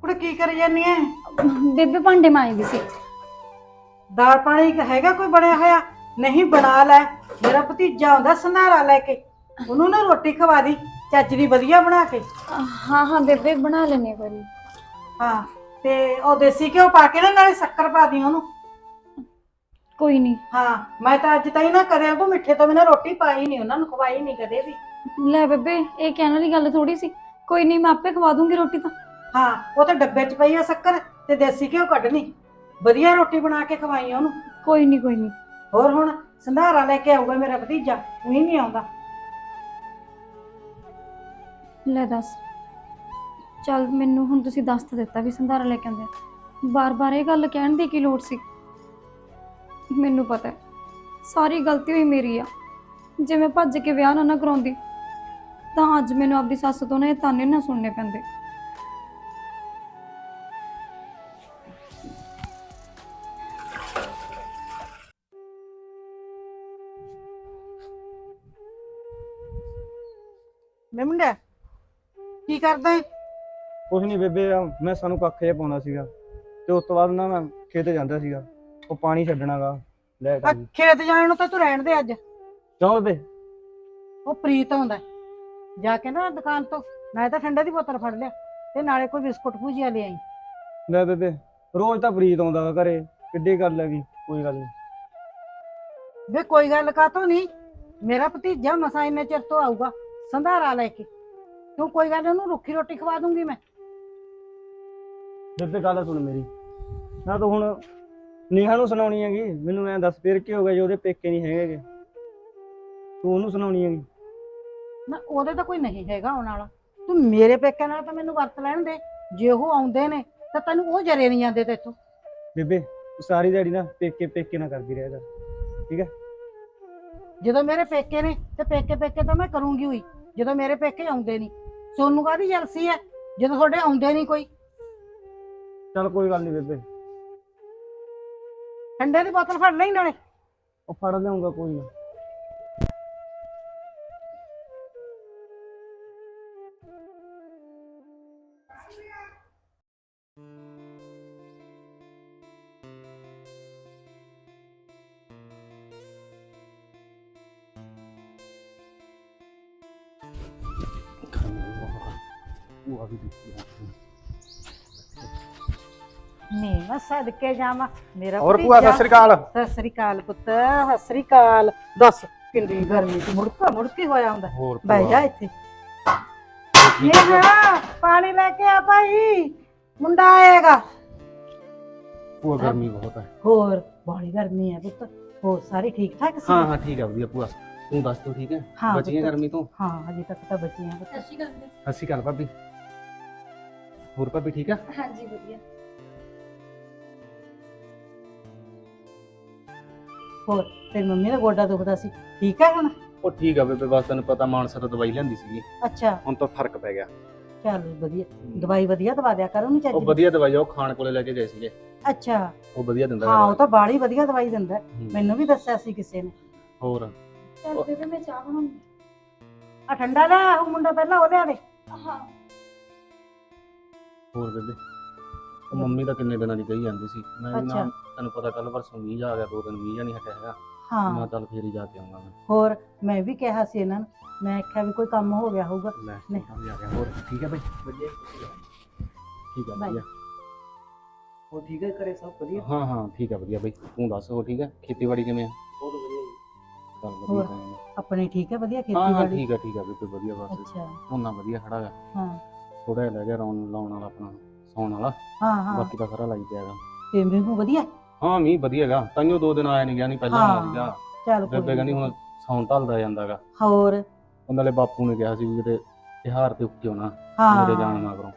B: ਕੁੜੇ ਕੀ ਕਰੀ ਜਾਨੀ ਐ?
A: ਬੇਬੇ ਭਾਂਡੇ ਮਾਂਜਦੀ ਸੀ।
B: ਦਾਲ ਪਾਣੀ ਇੱਕ ਹੈਗਾ ਕੋਈ ਬਣਿਆ ਹੋਇਆ? ਨਹੀਂ ਬਣਾ ਲੈ। ਮੇਰਾ ਭਤੀਜਾ ਆਉਂਦਾ ਸੰਧਾਰਾ ਲੈ ਕੇ। ਉਹਨੂੰ ਨਾ ਰੋਟੀ ਖਵਾ ਦੀ। ਚੱਜ ਦੀ ਵਧੀਆ ਬਣਾ ਕੇ।
A: ਹਾਂ ਹਾਂ ਬੇਬੇ ਬਣਾ ਲੈਣੇ ਕੋਈ ਨੀ।
B: ਹਾਂ ਤੇ ਉਹ ਦੇਸੀ ਘਿਓ ਪਾ ਕੇ ਨਾ ਨਾਲੇ ਸ਼ੱਕਰ ਪਾ ਦੀ ਉਹਨੂੰ।
A: ਕੋਈ ਨਹੀਂ
B: ਹਾਂ ਮੈਂ ਤਾਂ ਅੱਜ ਤਾਈਂ ਨਾ ਕਰਿਆ ਕੋ ਮਿੱਠੇ ਤੋਂ ਬਿਨਾਂ ਰੋਟੀ ਪਾਈ ਨਹੀਂ ਉਹਨਾਂ ਨੂੰ ਖਵਾਈ ਨਹੀਂ ਕਦੇ ਵੀ।
A: ਲੈ ਬੇਬੇ ਇਹ ਕਹਿਣ ਵਾਲੀ ਗੱਲ ਥੋੜੀ ਸੀ। ਕੋਈ ਨਹੀਂ ਮੈਂ ਆਪੇ ਖਵਾ ਦੂੰਗੀ ਰੋਟੀ ਤਾਂ।
B: ਹਾਂ ਉਹ ਤਾਂ ਡੱਬੇ 'ਚ ਪਈ ਆ ਸ਼ੱਕਰ ਤੇ ਦੇਸੀ ਘਿਓ ਕੱਢਣੀ। ਵਧੀਆ ਰੋਟੀ ਬਣਾ ਕੇ ਖਵਾਈ ਉਹਨੂੰ।
A: ਕੋਈ ਨਹੀਂ ਕੋਈ ਨਹੀਂ
B: ਹੋਰ ਹੁਣ ਸੰਧਾਰਾ ਲੈ ਕੇ ਆਊਗਾ ਮੇਰਾ ਭਤੀਜਾ ਉਹੀ ਨਹੀਂ ਆਉਂਦਾ।
A: ਲੈ ਦੱਸ। ਚੱਲ ਮੈਨੂੰ ਹੁਣ ਤੁਸੀਂ ਦੱਸ ਤਾਂ ਦਿੱਤਾ ਵੀ ਸੰਧਾਰਾ ਲੈ ਕੇ ਆਉਂਦੇ ਆ। ਬਾਰ-ਬਾਰ ਇਹ ਗੱਲ ਕਹਿਣ ਦੀ ਕੀ ਲੋੜ ਸੀ? ਮੈਨੂੰ ਪਤਾ ਹੈ, ਸਾਰੀ ਗਲਤੀ ਹੋਈ ਮੇਰੀ ਆ। ਜੇ ਮੈਂ ਭੱਜ ਕੇ ਵਿਆਹ ਨਾ ਨਾ ਕਰਾਉਂਦੀ, ਤਾਂ ਅੱਜ ਮੈਨੂੰ ਆਪਦੀ ਸੱਸ ਤੋਂ ਨਾ ਇਹ ਤਾਨੇ ਨਾ ਸੁਣਨੇ ਪੈਂਦੇ।
B: ਮੈਂ ਮੁੰਡਾ, ਕੀ ਕਰਦਾ ਹੈ
D: ਕੁਛ ਨਹੀਂ ਬੇਬੇ ਆਹ ਮੈਂ ਸਾਨੂੰ ਕੱਖ ਜਿਹਾ ਪਾਉਣਾ ਸੀਗਾ ਤੇ ਉਸ ਤੋਂ ਬਾਅਦ ਨਾ ਮੈਂ ਖੇਤ ਜਾਂਦਾ ਸੀਗਾ ਉਹ ਪਾਣੀ ਛੱਡਣਾਗਾ ਲੈ
B: ਆ
D: ਕੇ
B: ਖੇਤ ਜਾਣ ਨੂੰ ਤਾਂ ਤੂੰ ਰਹਿਣ ਦੇ ਅੱਜ।
D: ਕਿਉਂ ਬੇਬੇ?
B: ਉਹ ਪ੍ਰੀਤ ਆਉਂਦਾ ਹੈ। ਜਾ ਕੇ ਨਾ ਦੁਕਾਨ ਤੋਂ ਨਾਲੇ ਤਾਂ ਠੰਡੇ ਦੀ ਬੋਤਲ ਫੜ ਲਿਆ ਤੇ ਨਾਲੇ ਕੋਈ ਬਿਸਕੁਟ ਭੁਜੀਆ ਲੈ ਆਈ।
D: ਲੈ ਬੇਬੇ ਰੋਜ਼ ਤਾਂ ਪ੍ਰੀਤ ਆਉਂਦਾ ਵਾ ਘਰੇ ਕਿੱਡੀ ਗੱਲ ਹੈਗੀ ਕੋਈ ਗੱਲ ਨਹੀਂ
B: ਵੇ ਕੋਈ ਗੱਲ ਕਾਤੋਂ ਨਹੀਂ ਮੇਰਾ ਭਤੀਜਾ ਮਸਾ ਇੰਨੇ ਚਿਰ ਤੋਂ ਆਊਗਾ ਸੰਧਾਰਾ ਲੈ ਕੇ। ਤੂੰ ਕੋਈ ਗੱਲ ਨੀ, ਉਹਨੂੰ ਰੁੱਖੀ ਰੋਟੀ ਖਵਾ ਦੂੰਗੀ ਮੈਂ।
D: ਬੇਬੇ ਗੱਲ ਸੁਣ ਮੇਰੀ। ਨਾ ਤੂੰ ਹੁਣ ਨੀਹਾ ਨੂੰ ਸੁਣਾਉਣੀ ਹੈਗੀ। ਮੈਨੂੰ ਐਂ ਦੱਸ ਫੇਰ ਕੀ ਹੋ ਗਿਆ ਜੇ ਉਹਦੇ ਪੇਕੇ ਨਹੀਂ ਹੈਗੇ ਤੂੰ ਉਹਨੂੰ ਸੁਣਾਉਣੀ ਹੈਗੀ।
B: ਨਾ ਉਹਦੇ ਤਾਂ ਕੋਈ ਨਹੀਂ ਹੈਗਾ ਆਉਣ ਵਾਲਾ। ਤੂੰ ਮੇਰੇ ਪੇਕੇ ਨਾਲ ਤਾਂ ਮੈਨੂੰ ਵਰਤ ਲੈਣ ਦੇ। ਜੇ ਉਹ ਆਉਂਦੇ ਨੇ ਤਾਂ ਤੈਨੂੰ ਉਹ ਜਰੇ ਨਹੀਂ ਜਾਂਦੇ ਤੇਥੋਂ
D: ਬੇਬੇ ਤੂੰ ਸਾਰੀ ਦਿਹਾੜੀ ਨਾ ਪੇਕੇ ਪੇਕੇ ਨਾ ਕਰਦੀ ਰਹਿ ਕਰ
B: ਜਦੋਂ ਮੇਰੇ ਪੇਕੇ ਨੇ ਤੇ ਪੇਕੇ ਪੇਕੇ ਤਾਂ ਮੈਂ ਕਰੂੰਗੀ ਹੋਈ ਜਦੋਂ ਮੇਰੇ ਪੇਕੇ ਆਉਂਦੇ ਨਹੀਂ। ਸੋਨੂੰ ਕਾਹਦੀ ਜਲਸੀ ਹੈ? ਜਦੋਂ ਤੁਹਾਡੇ ਆਉਂਦੇ ਨਹੀਂ ਕੋਈ।
D: ਚੱਲ ਕੋਈ ਗੱਲ ਨਹੀਂ ਬੇਬੇ।
B: ਠੰਡੇ ਦੀ ਬੋਤਲ ਫੜ ਲਈ ਨਾਲੇ
D: ਉਹ ਫੜ ਲਿਆਉਂਗਾ ਕੋਈ ਨਾ।
B: ਨਹੀਂ ਮੈਂ ਸਦਕੇ ਜਾਵਾਂ। ਮੇਰਾ
E: ਹੋਰ ਭੂਆ ਸਤਿ ਸ੍ਰੀ ਅਕਾਲ।
B: ਸਤਿ ਸ੍ਰੀ ਅਕਾਲ ਪੁੱਤ ਸਤਿ ਸ੍ਰੀ ਅਕਾਲ। ਦੱਸ ਕਿੰਨੀ ਗਰਮੀ ਚ ਮੁੜਕਾ ਮੁੜਕੀ ਹੋਇਆ ਹੁੰਦਾ।
E: ਹੋਰ
B: ਬਹਿ ਜਾ ਇੱਥੇ। ਇਹ ਨਾ ਪਾਣੀ ਲੈ ਕੇ ਆ ਭਾਈ। ਮੁੰਡਾ ਆਏਗਾ।
E: ਭੂਆ ਗਰਮੀ ਬਹੁਤ ਹੈ।
B: ਹੋਰ ਬੜੀ ਗਰਮੀ ਹੈ ਪੁੱਤ। ਹੋਰ ਸਾਰੇ ਠੀਕ ਠਾਕ ਸੀ?
E: ਹਾਂ ਹਾਂ ਠੀਕ ਹੈ ਵਧੀਆ ਭੂਆ। ਤੂੰ ਦੱਸ ਤੂੰ ਠੀਕ ਹੈ?
B: ਹਾਂ
E: ਬਚੀ ਹੈ
B: ਪੁੱਤ।
E: ਗਰਮੀ ਤੋਂ?
B: ਹਾਂ ਅਜੇ ਤੱਕ ਤਾਂ ਬਚੇ ਆ ਪੁੱਤ
A: ਸਤਿ ਸ਼੍ਰੀ ਅਕਾਲ।
E: ਸਤਿ ਸ਼੍ਰੀ ਅਕਾਲ ਭਾਬੀ। ਹੋਰ ਭਾਬੀ ਠੀਕ ਆ?
A: ਹਾਂਜੀ ਵਧੀਆ।
B: ਹੋਰ ਤੇਰੀ ਮੰਮੀ ਦਾ ਗੋਡਾ ਦੁਖਦਾ ਸੀ ਠੀਕ ਹੈ ਹੁਣ?
E: ਉਹ ਠੀਕ ਆ ਬੇਬੇ ਬਸ ਤੈਨੂੰ ਪਤਾ ਮਾਨਸਾ ਤੋਂ ਦਵਾਈ ਲੈਂਦੀ ਸੀਗੀ।
B: ਅੱਛਾ।
E: ਹੁਣ ਤਾਂ ਫ਼ਰਕ ਪੈ ਗਿਆ।
B: ਚੱਲ ਵਧੀਆ ਦਵਾਈ ਵਧੀਆ ਦਵਾ ਦਿਆ ਕਰ ਉਹਨੂੰ
E: ਉਹ
B: ਚੱਜ
E: ਵਧੀਆ ਦਵਾਈ ਆ ਉਹ ਖਾਣ ਕੋਲੇ ਲੈ ਕੇ ਗਏ ਸੀਗੇ।
B: ਅੱਛਾ।
E: ਉਹ ਵਧੀਆ ਦਿੰਦਾ
B: ਹਾਂ ਉਹ। ਤਾਂ ਬਾੜੀ ਵਧੀਆ ਦਵਾਈ ਦਿੰਦਾ। ਹੈ।
E: ਹੂੰ।
B: ਮੈਨੂੰ ਵੀ ਦੱਸਿਆ ਸੀ ਕਿਸੇ ਨੇ।
E: ਹੋਰ?
A: ਚੱਲ ਬੇਬੇ ਮੈਂ ਚਾਹ ਬਣਾਉਂਗੀ
B: ਆ ਠੰਡਾ ਲੈ ਉਹ ਮੁੰਡਾ ਪਹਿਲਾਂ ਉਹ ਲਿਆ ਦੇ।
A: ਹਾਂ।
E: ਹੋਰ ਬੇਬੇ? ਉਹ ਮੰਮੀ ਤਾਂ ਕਿੰਨੇ ਦਿਨਾਂ ਦੀ ਕਹੀ ਜਾਂਦੀ ਸੀ। ਮੈਂ ਵੀ ਨਾ ਤੈਨੂੰ ਪਤਾ ਕੱਲ ਪਰਸੋਂ ਮੀਂਹ ਆ ਗਿਆ ਦੋ ਦਿਨ ਮੀਂਹ ਨਹੀਂ ਹਟਿਆ ਹੈਗਾ। ਮੈਂ
B: ਹਾਂ
E: ਕਿਹਾ ਚੱਲ ਫੇਰ ਹੀ ਜਾ ਕੇ ਆਉਂਗਾ ਮੈਂ।
B: ਹੋਰ ਮੈਂ ਵੀ ਕਿਹਾ ਸੀ ਇਹਨਾਂ ਨੂੰ ਮੈਂ ਆਖਿਆ ਵੀ ਕੋਈ ਕੰਮ ਹੋ ਗਿਆ ਹੋਊਗਾ।
E: ਲੈ
B: ਨਹੀਂ।
E: ਆ ਗਿਆ ਹੋਰ ਠੀਕ ਹੈ ਬਈ? ਵਧੀਆ ਠੀਕ ਆ
B: ਬਾਈ।
E: ਵਧੀਆ
D: ਉਹ ਠੀਕ ਹੈ ਘਰੇ ਸਭ ਵਧੀਆ?
E: ਹਾਂ ਹਾਂ ਠੀਕ ਆ ਵਧੀਆ ਬਈ। ਤੂੰ ਦੱਸ ਹੋ ਠੀਕ ਹੈ? ਖੇਤੀਬਾੜੀ ਕਿਵੇਂ ਆ?
D: ਬਹੁਤ ਵਧੀਆ ਜੀ।
E: ਚੱਲ
B: ਹੋਰ?
E: ਤਾਂ ਹੈ।
B: ਆਪਣੇ ਠੀਕ ਹੈ ਵਧੀਆ
E: ਹਾਂ ਹਾਂ
B: ਖੇਤੀਬਾੜੀ?
E: ਠੀਕ ਆ ਠੀਕ ਆ ਬਈ ਵਧੀਆ ਬਸ।
B: ਅੱਛਾ।
E: ਝੋਨਾ ਵਧੀਆ ਖੜਾ ਗਾ
B: ਹਾਂ।
E: ਥੋੜਾ ਜਿਹਾ ਰਹਿ ਗਿਆ ਰੌਣ ਲਾਉਣ ਵਾਲਾ ਆਪਣਾ ਸੌਣ ਵਾਲਾ।
B: ਹਾਂ ਹਾਂ।
E: ਬਾਕੀ ਤਾਂ ਸਾਰਾ ਲਾਈ ਪਿਆਗਾ
B: ਤੇ ਮੈਨੂੰ ਵਧੀਆ।
E: ਹਾਂ ਮੀਂਹ ਵਧੀਆਗਾ ਤਾਈਓ ਦੋ ਦਿਨ ਆਇਆ ਨਹੀਂ ਗਿਆ ਨਹੀਂ ਪਹਿਲਾਂ
B: ਹਾਂ,
E: ਆਉਣਾ ਸੀਗਾ
B: ਚੱਲ ਕੋਈ
E: ਬੇਬੇ ਕਹਿੰਦੀ ਹੁਣ ਸੌਣ ਢਲਦਾ ਜਾਂਦਾਗਾ।
B: ਹੋਰ?
E: ਉਹਨਾਂ ਨਾਲੇ ਬਾਪੂ ਨੇ ਕਿਹਾ ਸੀ ਵੀ ਕਿਤੇ ਤਿਹਾਰ ਤੇ ਉੱਕੇ ਹੋਣਾ
B: ਹਾਂ।
E: ਮੇਰੇ ਜਾਣ ਮਗਰੋਂ।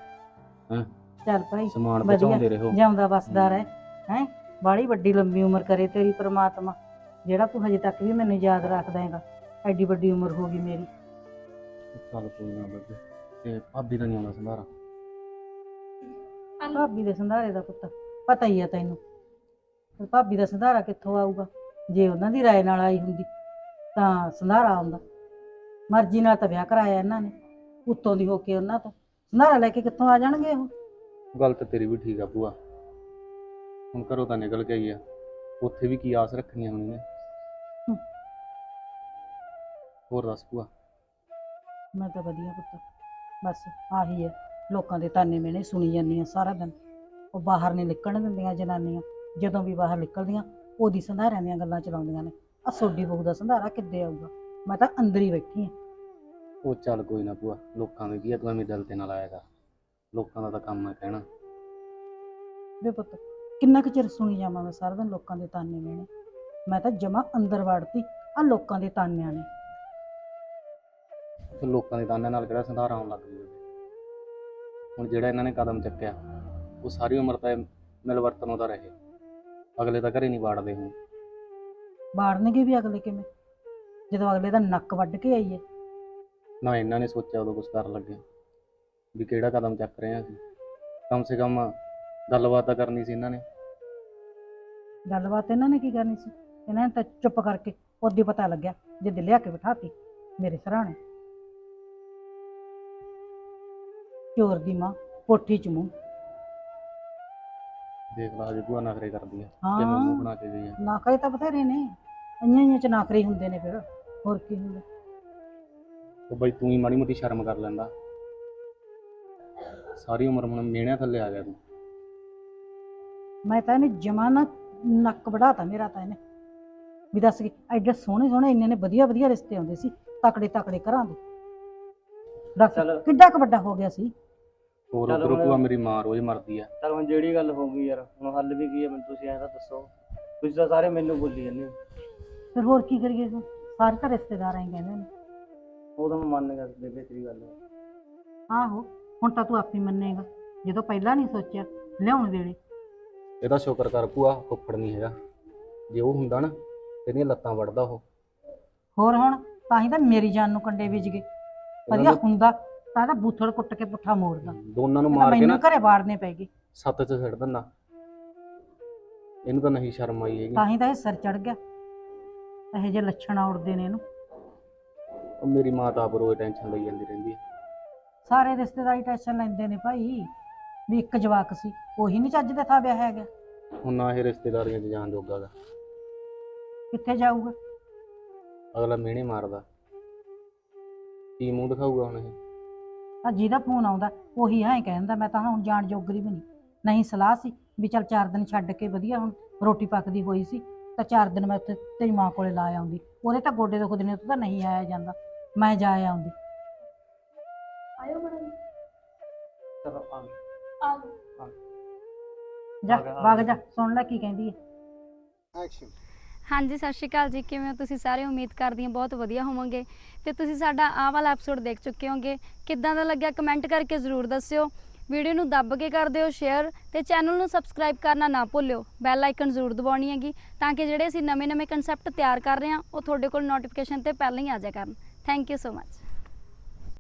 B: ਚੱਲ ਭਾਈ
E: ਸਮਾਨ
B: ਵਧੀਆ।
E: ਪਹੁੰਚਾਉਂਦੇ ਰਹੋ।
B: ਜਿਉਂਦਾ ਵਸਦਾ ਰਹਿ। ਹੈ? ਬਾੜੀ ਵੱਡੀ ਲੰਬੀ ਉਮਰ ਕਰੇ ਤੇਰੀ ਪ੍ਰਮਾਤਮਾ। ਜਿਹੜਾ ਤੂੰ ਹਜੇ ਤੱਕ ਵੀ ਮੈਨੂੰ ਯਾਦ ਰੱਖਦਾ ਹੈਗਾ ਐਡੀ ਵੱਡੀ ਉਮਰ ਹੋ ਗਈ ਮੇਰੀ।
E: ਚੱਲ ਕੋਈ ਨਾ ਬੇਬੇ ਤੇ ਭਾਬੀ ਦਾ ਨਹੀਂ ਆਉਣਾ ਸੰਧਾਰਾ?
B: ਭਾਬੀ ਦੇ ਸੰਧਾਰੇ ਦਾ ਪੁੱਤ ਪਤਾ ਹੀ ਆ ਤੈਨੂੰ। ਪਰ ਭਾਬੀ ਦਾ ਸੰਧਾਰਾ ਕਿੱਥੋਂ ਆਊਗਾ? ਜੇ ਉਹਨਾਂ ਦੀ ਰਾਏ ਨਾਲ ਆਈ ਹੁੰਦੀ ਤਾਂ ਸੰਧਾਰਾ ਆਉਂਦਾ। ਮਰਜ਼ੀ ਨਾਲ ਤਾਂ ਵਿਆਹ ਕਰਾਇਆ ਇਹਨਾਂ ਨੇ ਉੱਤੋਂ ਦੀ ਹੋ ਕੇ ਉਹਨਾਂ ਤੋਂ। ਸੰਧਾਰਾ ਲੈ ਕੇ ਕਿੱਥੋਂ ਆ ਜਾਣਗੇ ਉਹ?
E: ਗੱਲ ਤਾਂ ਤੇਰੀ ਵੀ ਠੀਕ ਆ ਭੂਆ। ਹੁਣ ਘਰੋਂ ਤਾਂ ਨਿਕਲ ਕੇ ਆਈ ਆ। ਉੱਥੇ ਵੀ ਕੀ ਆਸ ਰੱਖਣੀ ਆ ਹੁਣ ਇਹਨੇ। ਹੋਰ ਦੱਸ ਭੂਆ।
B: ਮੈਂ ਤਾਂ ਵਧੀਆ ਪੁੱਤ। ਬਸ ਆਹੀ ਹੈ। ਲੋਕਾਂ ਦੇ ਤਾਨੇ ਮਿਹਣੇ ਸੁਣੀ ਜਾਂਦੀਆਂ ਸਾਰਾ ਦਿਨ। ਉਹ ਬਾਹਰ ਨਹੀਂ ਨਿਕਲਣ ਦਿੰਦੀਆਂ ਜਨਾਨੀਆਂ। ਜਦੋਂ ਵੀ ਬਾਹਰ ਨਿਕਲਦੀਆਂ ਉਹਦੀ ਸੰਧਾਰਿਆਂ ਦੀਆਂ ਗੱਲਾਂ ਚਲਾਉਂਦੀਆਂ ਨੇ। ਆ ਸੋਡੀ ਬਹੂ ਦਾ ਸੰਧਾਰਾ ਕਿੱਦੇ ਆਊਗਾ? ਮੈਂ ਤਾਂ ਅੰਦਰ ਹੀ ਬੈਠੀ ਹਾਂ
E: ਉਹ ਚੱਲ ਕੋਈ ਨਾ ਭੂਆ ਲੋਕਾਂ ਦੇ ਕੀ ਆ ਤੂੰ ਐਵੇਂ ਦਿਲ ਤੇ ਨਾ ਲਾਇਆ ਕਰ ਲੋਕਾਂ ਦਾ ਤਾਂ ਕੰਮ ਹੈ ਕਹਿਣਾ।
B: ਵੇ ਪੁੱਤ ਕਿੰਨਾ ਕੁ ਚਿਰ ਸੁਣੀ ਜਾਵਾਂ ਮੈਂ ਸਾਰਾ ਦਿਨ ਲੋਕਾਂ ਦੇ ਤਾਨੇ ਮਿਹਣੇ ਮੈਂ ਤਾਂ ਜਮਾ ਅੰਦਰ ਵੜਤੀ ਆ ਲੋਕਾਂ ਦੇ ਤਾਨਿਆਂ ਨੇ।
E: ਤੇ ਲੋਕਾਂ ਦੇ ਤਾਨੇ ਨਾਲ ਕਿਹੜਾ ਸੰਧਾਰਾ ਆਉਣ ਲੱਗ ਜੂਗਾ ਹੁਣ ਜਿਹੜਾ ਇਹਨਾਂ ਨੇ ਕਦਮ ਚੱਕਿਆ ਉਹ ਸਾਰੀ ਉਮਰ ਤਾਂ ਇਹ ਮਿਲਵਰਤਨ ਉਹਦਾ ਰਹੇ। ਅਗਲੇ ਤਾਂ ਘਰੇ ਨਹੀਂ ਵਾੜਦੇ ਹੁਣ।
B: ਬਾੜਨਗੇ ਵੀ ਅਗਲੇ ਕਿਵੇਂ? ਜਦੋਂ ਅਗਲੇ ਦਾ ਨੱਕ ਵੱਢ ਕੇ ਆਈਏ
E: ਨਾ ਇਹਨਾਂ ਨੇ ਸੋਚਿਆ ਉਦੋਂ ਕੁਝ ਕਰਨ ਲੱਗੇ ਵੀ ਕਿਹੜਾ ਕਦਮ ਚੱਕ ਰਹੇ ਆ ਅਸੀਂ। ਕਮ ਸੇ ਕਮ ਗੱਲਬਾਤ ਤਾਂ ਕਰਨੀ ਸੀ ਇਹਨਾਂ ਨੇ।
B: ਗੱਲਬਾਤ ਇਹਨਾਂ ਨੇ ਕੀ ਕਰਨੀ ਸੀ? ਇਹਨਾਂ ਨੇ ਤਾਂ ਚੁੱਪ ਕਰਕੇ ਉਹਦੀ ਪਤਾ ਲੱਗਿਆ ਜਿੱਦ ਲਿਆ ਕੇ ਬਿਠਾਤੀ ਮੇਰੇ ਸਰਾਣੇ। ਚੋਰ ਦੀ ਮਾਂ ਕੋਠੀ ਚ ਮੂੰਹ।
E: ਦੇਖ ਲਾ ਹਜੇ ਭੂਆ ਨਖਰੇ ਕਰਦੀ ਆ ਕਿਵੇਂ ਮੂੰਹ
B: ਹਾਂ
E: ਬਣਾ ਕੇ ਗਈ ਆ।
B: ਨਾਕਰੇ ਤਾਂ ਬਥੇਰੇ ਨੇ। ਅੰਆਂ ਹੀ ਚ ਨਾਕਰੇ ਹੁੰਦੇ ਨੇ ਫਿਰ। ਹੋਰ ਕੀ ਹੁੰਦਾ?
E: ਉਹ ਬਈ ਤੂੰ ਹੀ ਮਾੜੀ ਮੋਟੀ ਸ਼ਰਮ ਕਰ ਲੈਂਦਾ। ਸਾਰੀ ਉਮਰ ਹੁਣ ਮਿਹਣਿਆਂ ਥੱਲੇ ਆ ਗਿਆ ਤੂੰ।
B: ਮੈਂ ਤਾਂ ਇਹਨੇ ਜਮਾਨਾ ਨੱਕ ਵੜਾਤਾ ਮੇਰਾ ਤਾਂ ਇਹਨੇ। ਵੀ ਦੱਸ ਕਿ ਐਡੇ ਸੋਹਣੇ ਸੋਹਣੇ ਇੰਨੇ ਨੇ ਵਧੀਆ ਵਧੀਆ ਰਿਸ਼ਤੇ ਆਉਂਦੇ ਸੀ ਤਕੜੇ ਤਕੜੇ ਘਰਾਂ ਦੇ। ਦੱਸ
D: ਚੱਲ।
B: ਕਿੱਡਾ ਕੁ ਵੱਡਾ ਹੋ ਗਿਆ ਸੀ।
E: ਹੋਰ
D: ਚੱਲ
E: ਉਧਰੋਂ
D: ਹੁਣ-
E: ਭੂਆ ਮੇਰੀ ਮਾਂ ਰੋਜ਼ ਮਰਦੀ ਆ।
D: ਚਲ ਹੁਣ ਜਿਹੜੀ ਗੱਲ ਹੋ ਗਈ ਯਾਰ ਹੁਣ ਹੱਲ ਵੀ ਕੀ ਹੈ ਮੈਨੂੰ ਤੁਸੀਂ ਐਂ ਤਾਂ ਦੱਸੋ। ਤੁਸੀਂ ਤਾਂ ਸਾਰੇ ਮੈਨੂੰ ਬੋਲੀ ਜਾਂਦੇ ਹੋ।
B: ਫਿਰ ਹੋਰ ਕੀ ਕਰੀਏ ਅਸੀਂ? ਸਾਰੇ ਤਾਂ ਰਿਸ਼ਤੇਦਾਰ ਐਂ ਕਹਿੰਦੇ ਨੇ।
D: ਉਹ ਤਾਂ ਮੈਂ ਮੰਨ ਗਿਆ ਬੇਬੇ ਤੇਰੀ ਗੱਲ।
B: ਆਹੋ ਹੁਣ ਤਾਂ ਤੂੰ ਆਪੇ ਮੰਨੇਗਾ। ਜਦੋਂ ਪਹਿਲਾਂ ਨਹੀਂ ਸੋਚਿਆ ਲਿਆਉਣ ਵੇਲੇ।
E: ਇਹਦਾ ਸ਼ੁਕਰ ਕਰ ਭੂਆ ਫੁੱਫੜ ਨਹੀਂ ਹੈਗਾ। ਜੇ ਉਹ ਹੁੰਦਾ ਨਾ ਤੇਰੀਆਂ ਲੱਤਾਂ ਵੜਦਾ ਉਹ।
B: ਹੋਰ ਹੁਣ ਤਾਂ ਹੀ ਤਾਂ ਮੇਰੀ ਜਾਨ ਨੂੰ ਕੰਡੇ ਵਿਜ ਗਏ। ਵਧੀਆ ਹੁੰਦਾ। ਤਾਂ ਇਹਦਾ ਬੂਥੜ ਕੁੱਟ ਕੇ ਪੁੱਠਾ ਮੋੜਦਾ।
E: ਦੋਨਾਂ ਨੂੰ
B: ਤਾਂ
E: ਮਾਰ ਕੇ
B: ਮੈਨੂੰ ਘਰੇ ਬਾੜਨੇ ਪੈ ਗਏ।
E: ਸੱਤ 'ਚ ਸਿੱਟ ਦਿੰਦਾ। ਇਹਨੂੰ ਤਾਂ ਨਹੀਂ ਸ਼ਰਮ ਆਈ ਹੈਗੀ।
B: ਤਾਂ ਹੀ ਤਾਂ ਇਹ ਸਿਰ ਚੜ ਗਿਆ। ਇਹੋ ਜਿਹੇ ਲੱਛਣ ਉੜਦੇ ਨੇ ਇਹਨੂੰ।
E: ਉਹ ਮੇਰੀ ਮਾਂ ਤਾਂ ਆਪ ਰੋਜ਼ ਟੈਨਸ਼ਨ ਲਈ ਜਾਂਦੀ ਰਹਿੰਦੀ ਹੈ।
B: ਸਾਰੇ ਰਿਸ਼ਤੇਦਾਰੀ ਟੈਨਸ਼ਨ ਲੈਂਦੇ ਨੇ ਭਾਈ। ਵੀ ਇੱਕ ਜਵਾਕ ਸੀ ਉਹੀ ਨਹੀਂ ਚੱਜ ਦੇ ਥਾ ਵਿਆਹ ਹੈਗਾ
E: ਹੁਣ ਨਾ ਇਹ ਰਿਸ਼ਤੇਦਾਰੀਆਂ 'ਚ ਜਾਣ ਜੋਗਾ ਗਾ।
B: ਕਿੱਥੇ ਜਾਊਗਾ?
E: ਅਗਲਾ ਮਿਹਣੇ ਮਾਰਦਾ। ਕੀ ਮੂੰਹ ਦਿਖਾਊਗਾ ਹੁਣ ਇਹ?
B: ਆ ਜਿਹਦਾ ਫੋਨ ਆਉਂਦਾ ਉਹੀ ਐਂ ਕਹਿੰਦਾ ਮੈਂ ਤਾਂ ਹੁਣ ਜਾਣ ਜੋਗਰੀ ਵੀ ਨਹੀਂ ਨਹੀਂ ਸਲਾਹ ਸੀ ਵੀ ਚੱਲ ਚਾਰ ਦਿਨ ਛੱਡ ਕੇ ਵਧੀਆ ਹੁਣ ਰੋਟੀ ਪੱਕਦੀ ਹੋਈ ਸੀ ਤਾਂ ਚਾਰ ਦਿਨ ਮੈਂ ਉੱਥੇ ਤੇਰੀ ਮਾਂ ਕੋਲੇ ਲਾ ਆਉਂਦੀ ਉਹਦੇ ਤਾਂ ਗੋਡੇ ਦੁਖਦੇ ਨੇ ਉੱਥੇ ਤਾਂ ਨਹੀਂ ਆਇਆ ਜਾਂਦਾ ਮੈਂ ਜਾ ਆਉਂਦੀ
A: ਆਇਓ ਮੈਡਮ
D: ਚਲੋ ਆ ਗਏ।
A: ਆ।
B: ਜਾ ਵਗ। ਜਾ ਸੁਣ ਲੈ ਕੀ ਕਹਿੰਦੀ ਹੈ
F: ਐਕਸ਼ਨ
A: ਹਾਂਜੀ, ਸਤਿ ਸ਼੍ਰੀ ਅਕਾਲ ਜੀ। ਕਿਵੇਂ ਹੋ ਤੁਸੀਂ ਸਾਰੇ? ਉਮੀਦ ਕਰਦੀ ਹਾਂ ਬਹੁਤ ਵਧੀਆ ਹੋਵੋਗੇ। ਤੇ ਤੁਸੀਂ ਸਾਡਾ ਆਹ ਵਾਲਾ ਐਪੀਸੋਡ ਦੇਖ ਚੁੱਕੇ ਹੋਗੇ ਕਿੱਦਾਂ ਦਾ ਲੱਗਿਆ ਕਮੈਂਟ ਕਰਕੇ ਜ਼ਰੂਰ ਦੱਸਿਓ। ਵੀਡੀਓ ਨੂੰ ਦੱਬ ਕੇ ਕਰ ਦਿਓ ਸ਼ੇਅਰ ਤੇ ਚੈਨਲ ਨੂੰ ਸਬਸਕ੍ਰਾਈਬ ਕਰਨਾ ਨਾ ਭੁੱਲਿਓ। ਬੈਲ ਆਈਕਨ ਜ਼ਰੂਰ ਦਬਾਉਣੀ ਹੈਗੀ ਤਾਂ ਕਿ ਜਿਹੜੇ ਅਸੀਂ ਨਵੇਂ-ਨਵੇਂ ਕਨਸੈਪਟ ਤਿਆਰ ਕਰ ਰਹੇ ਹਾਂ, ਉਹ ਤੁਹਾਡੇ ਕੋਲ ਨੋਟੀਫਿਕੇਸ਼ਨ ਤੇ ਪਹਿਲਾਂ ਹੀ ਆ ਜਾਇਆ ਕਰਨ। Thank you so much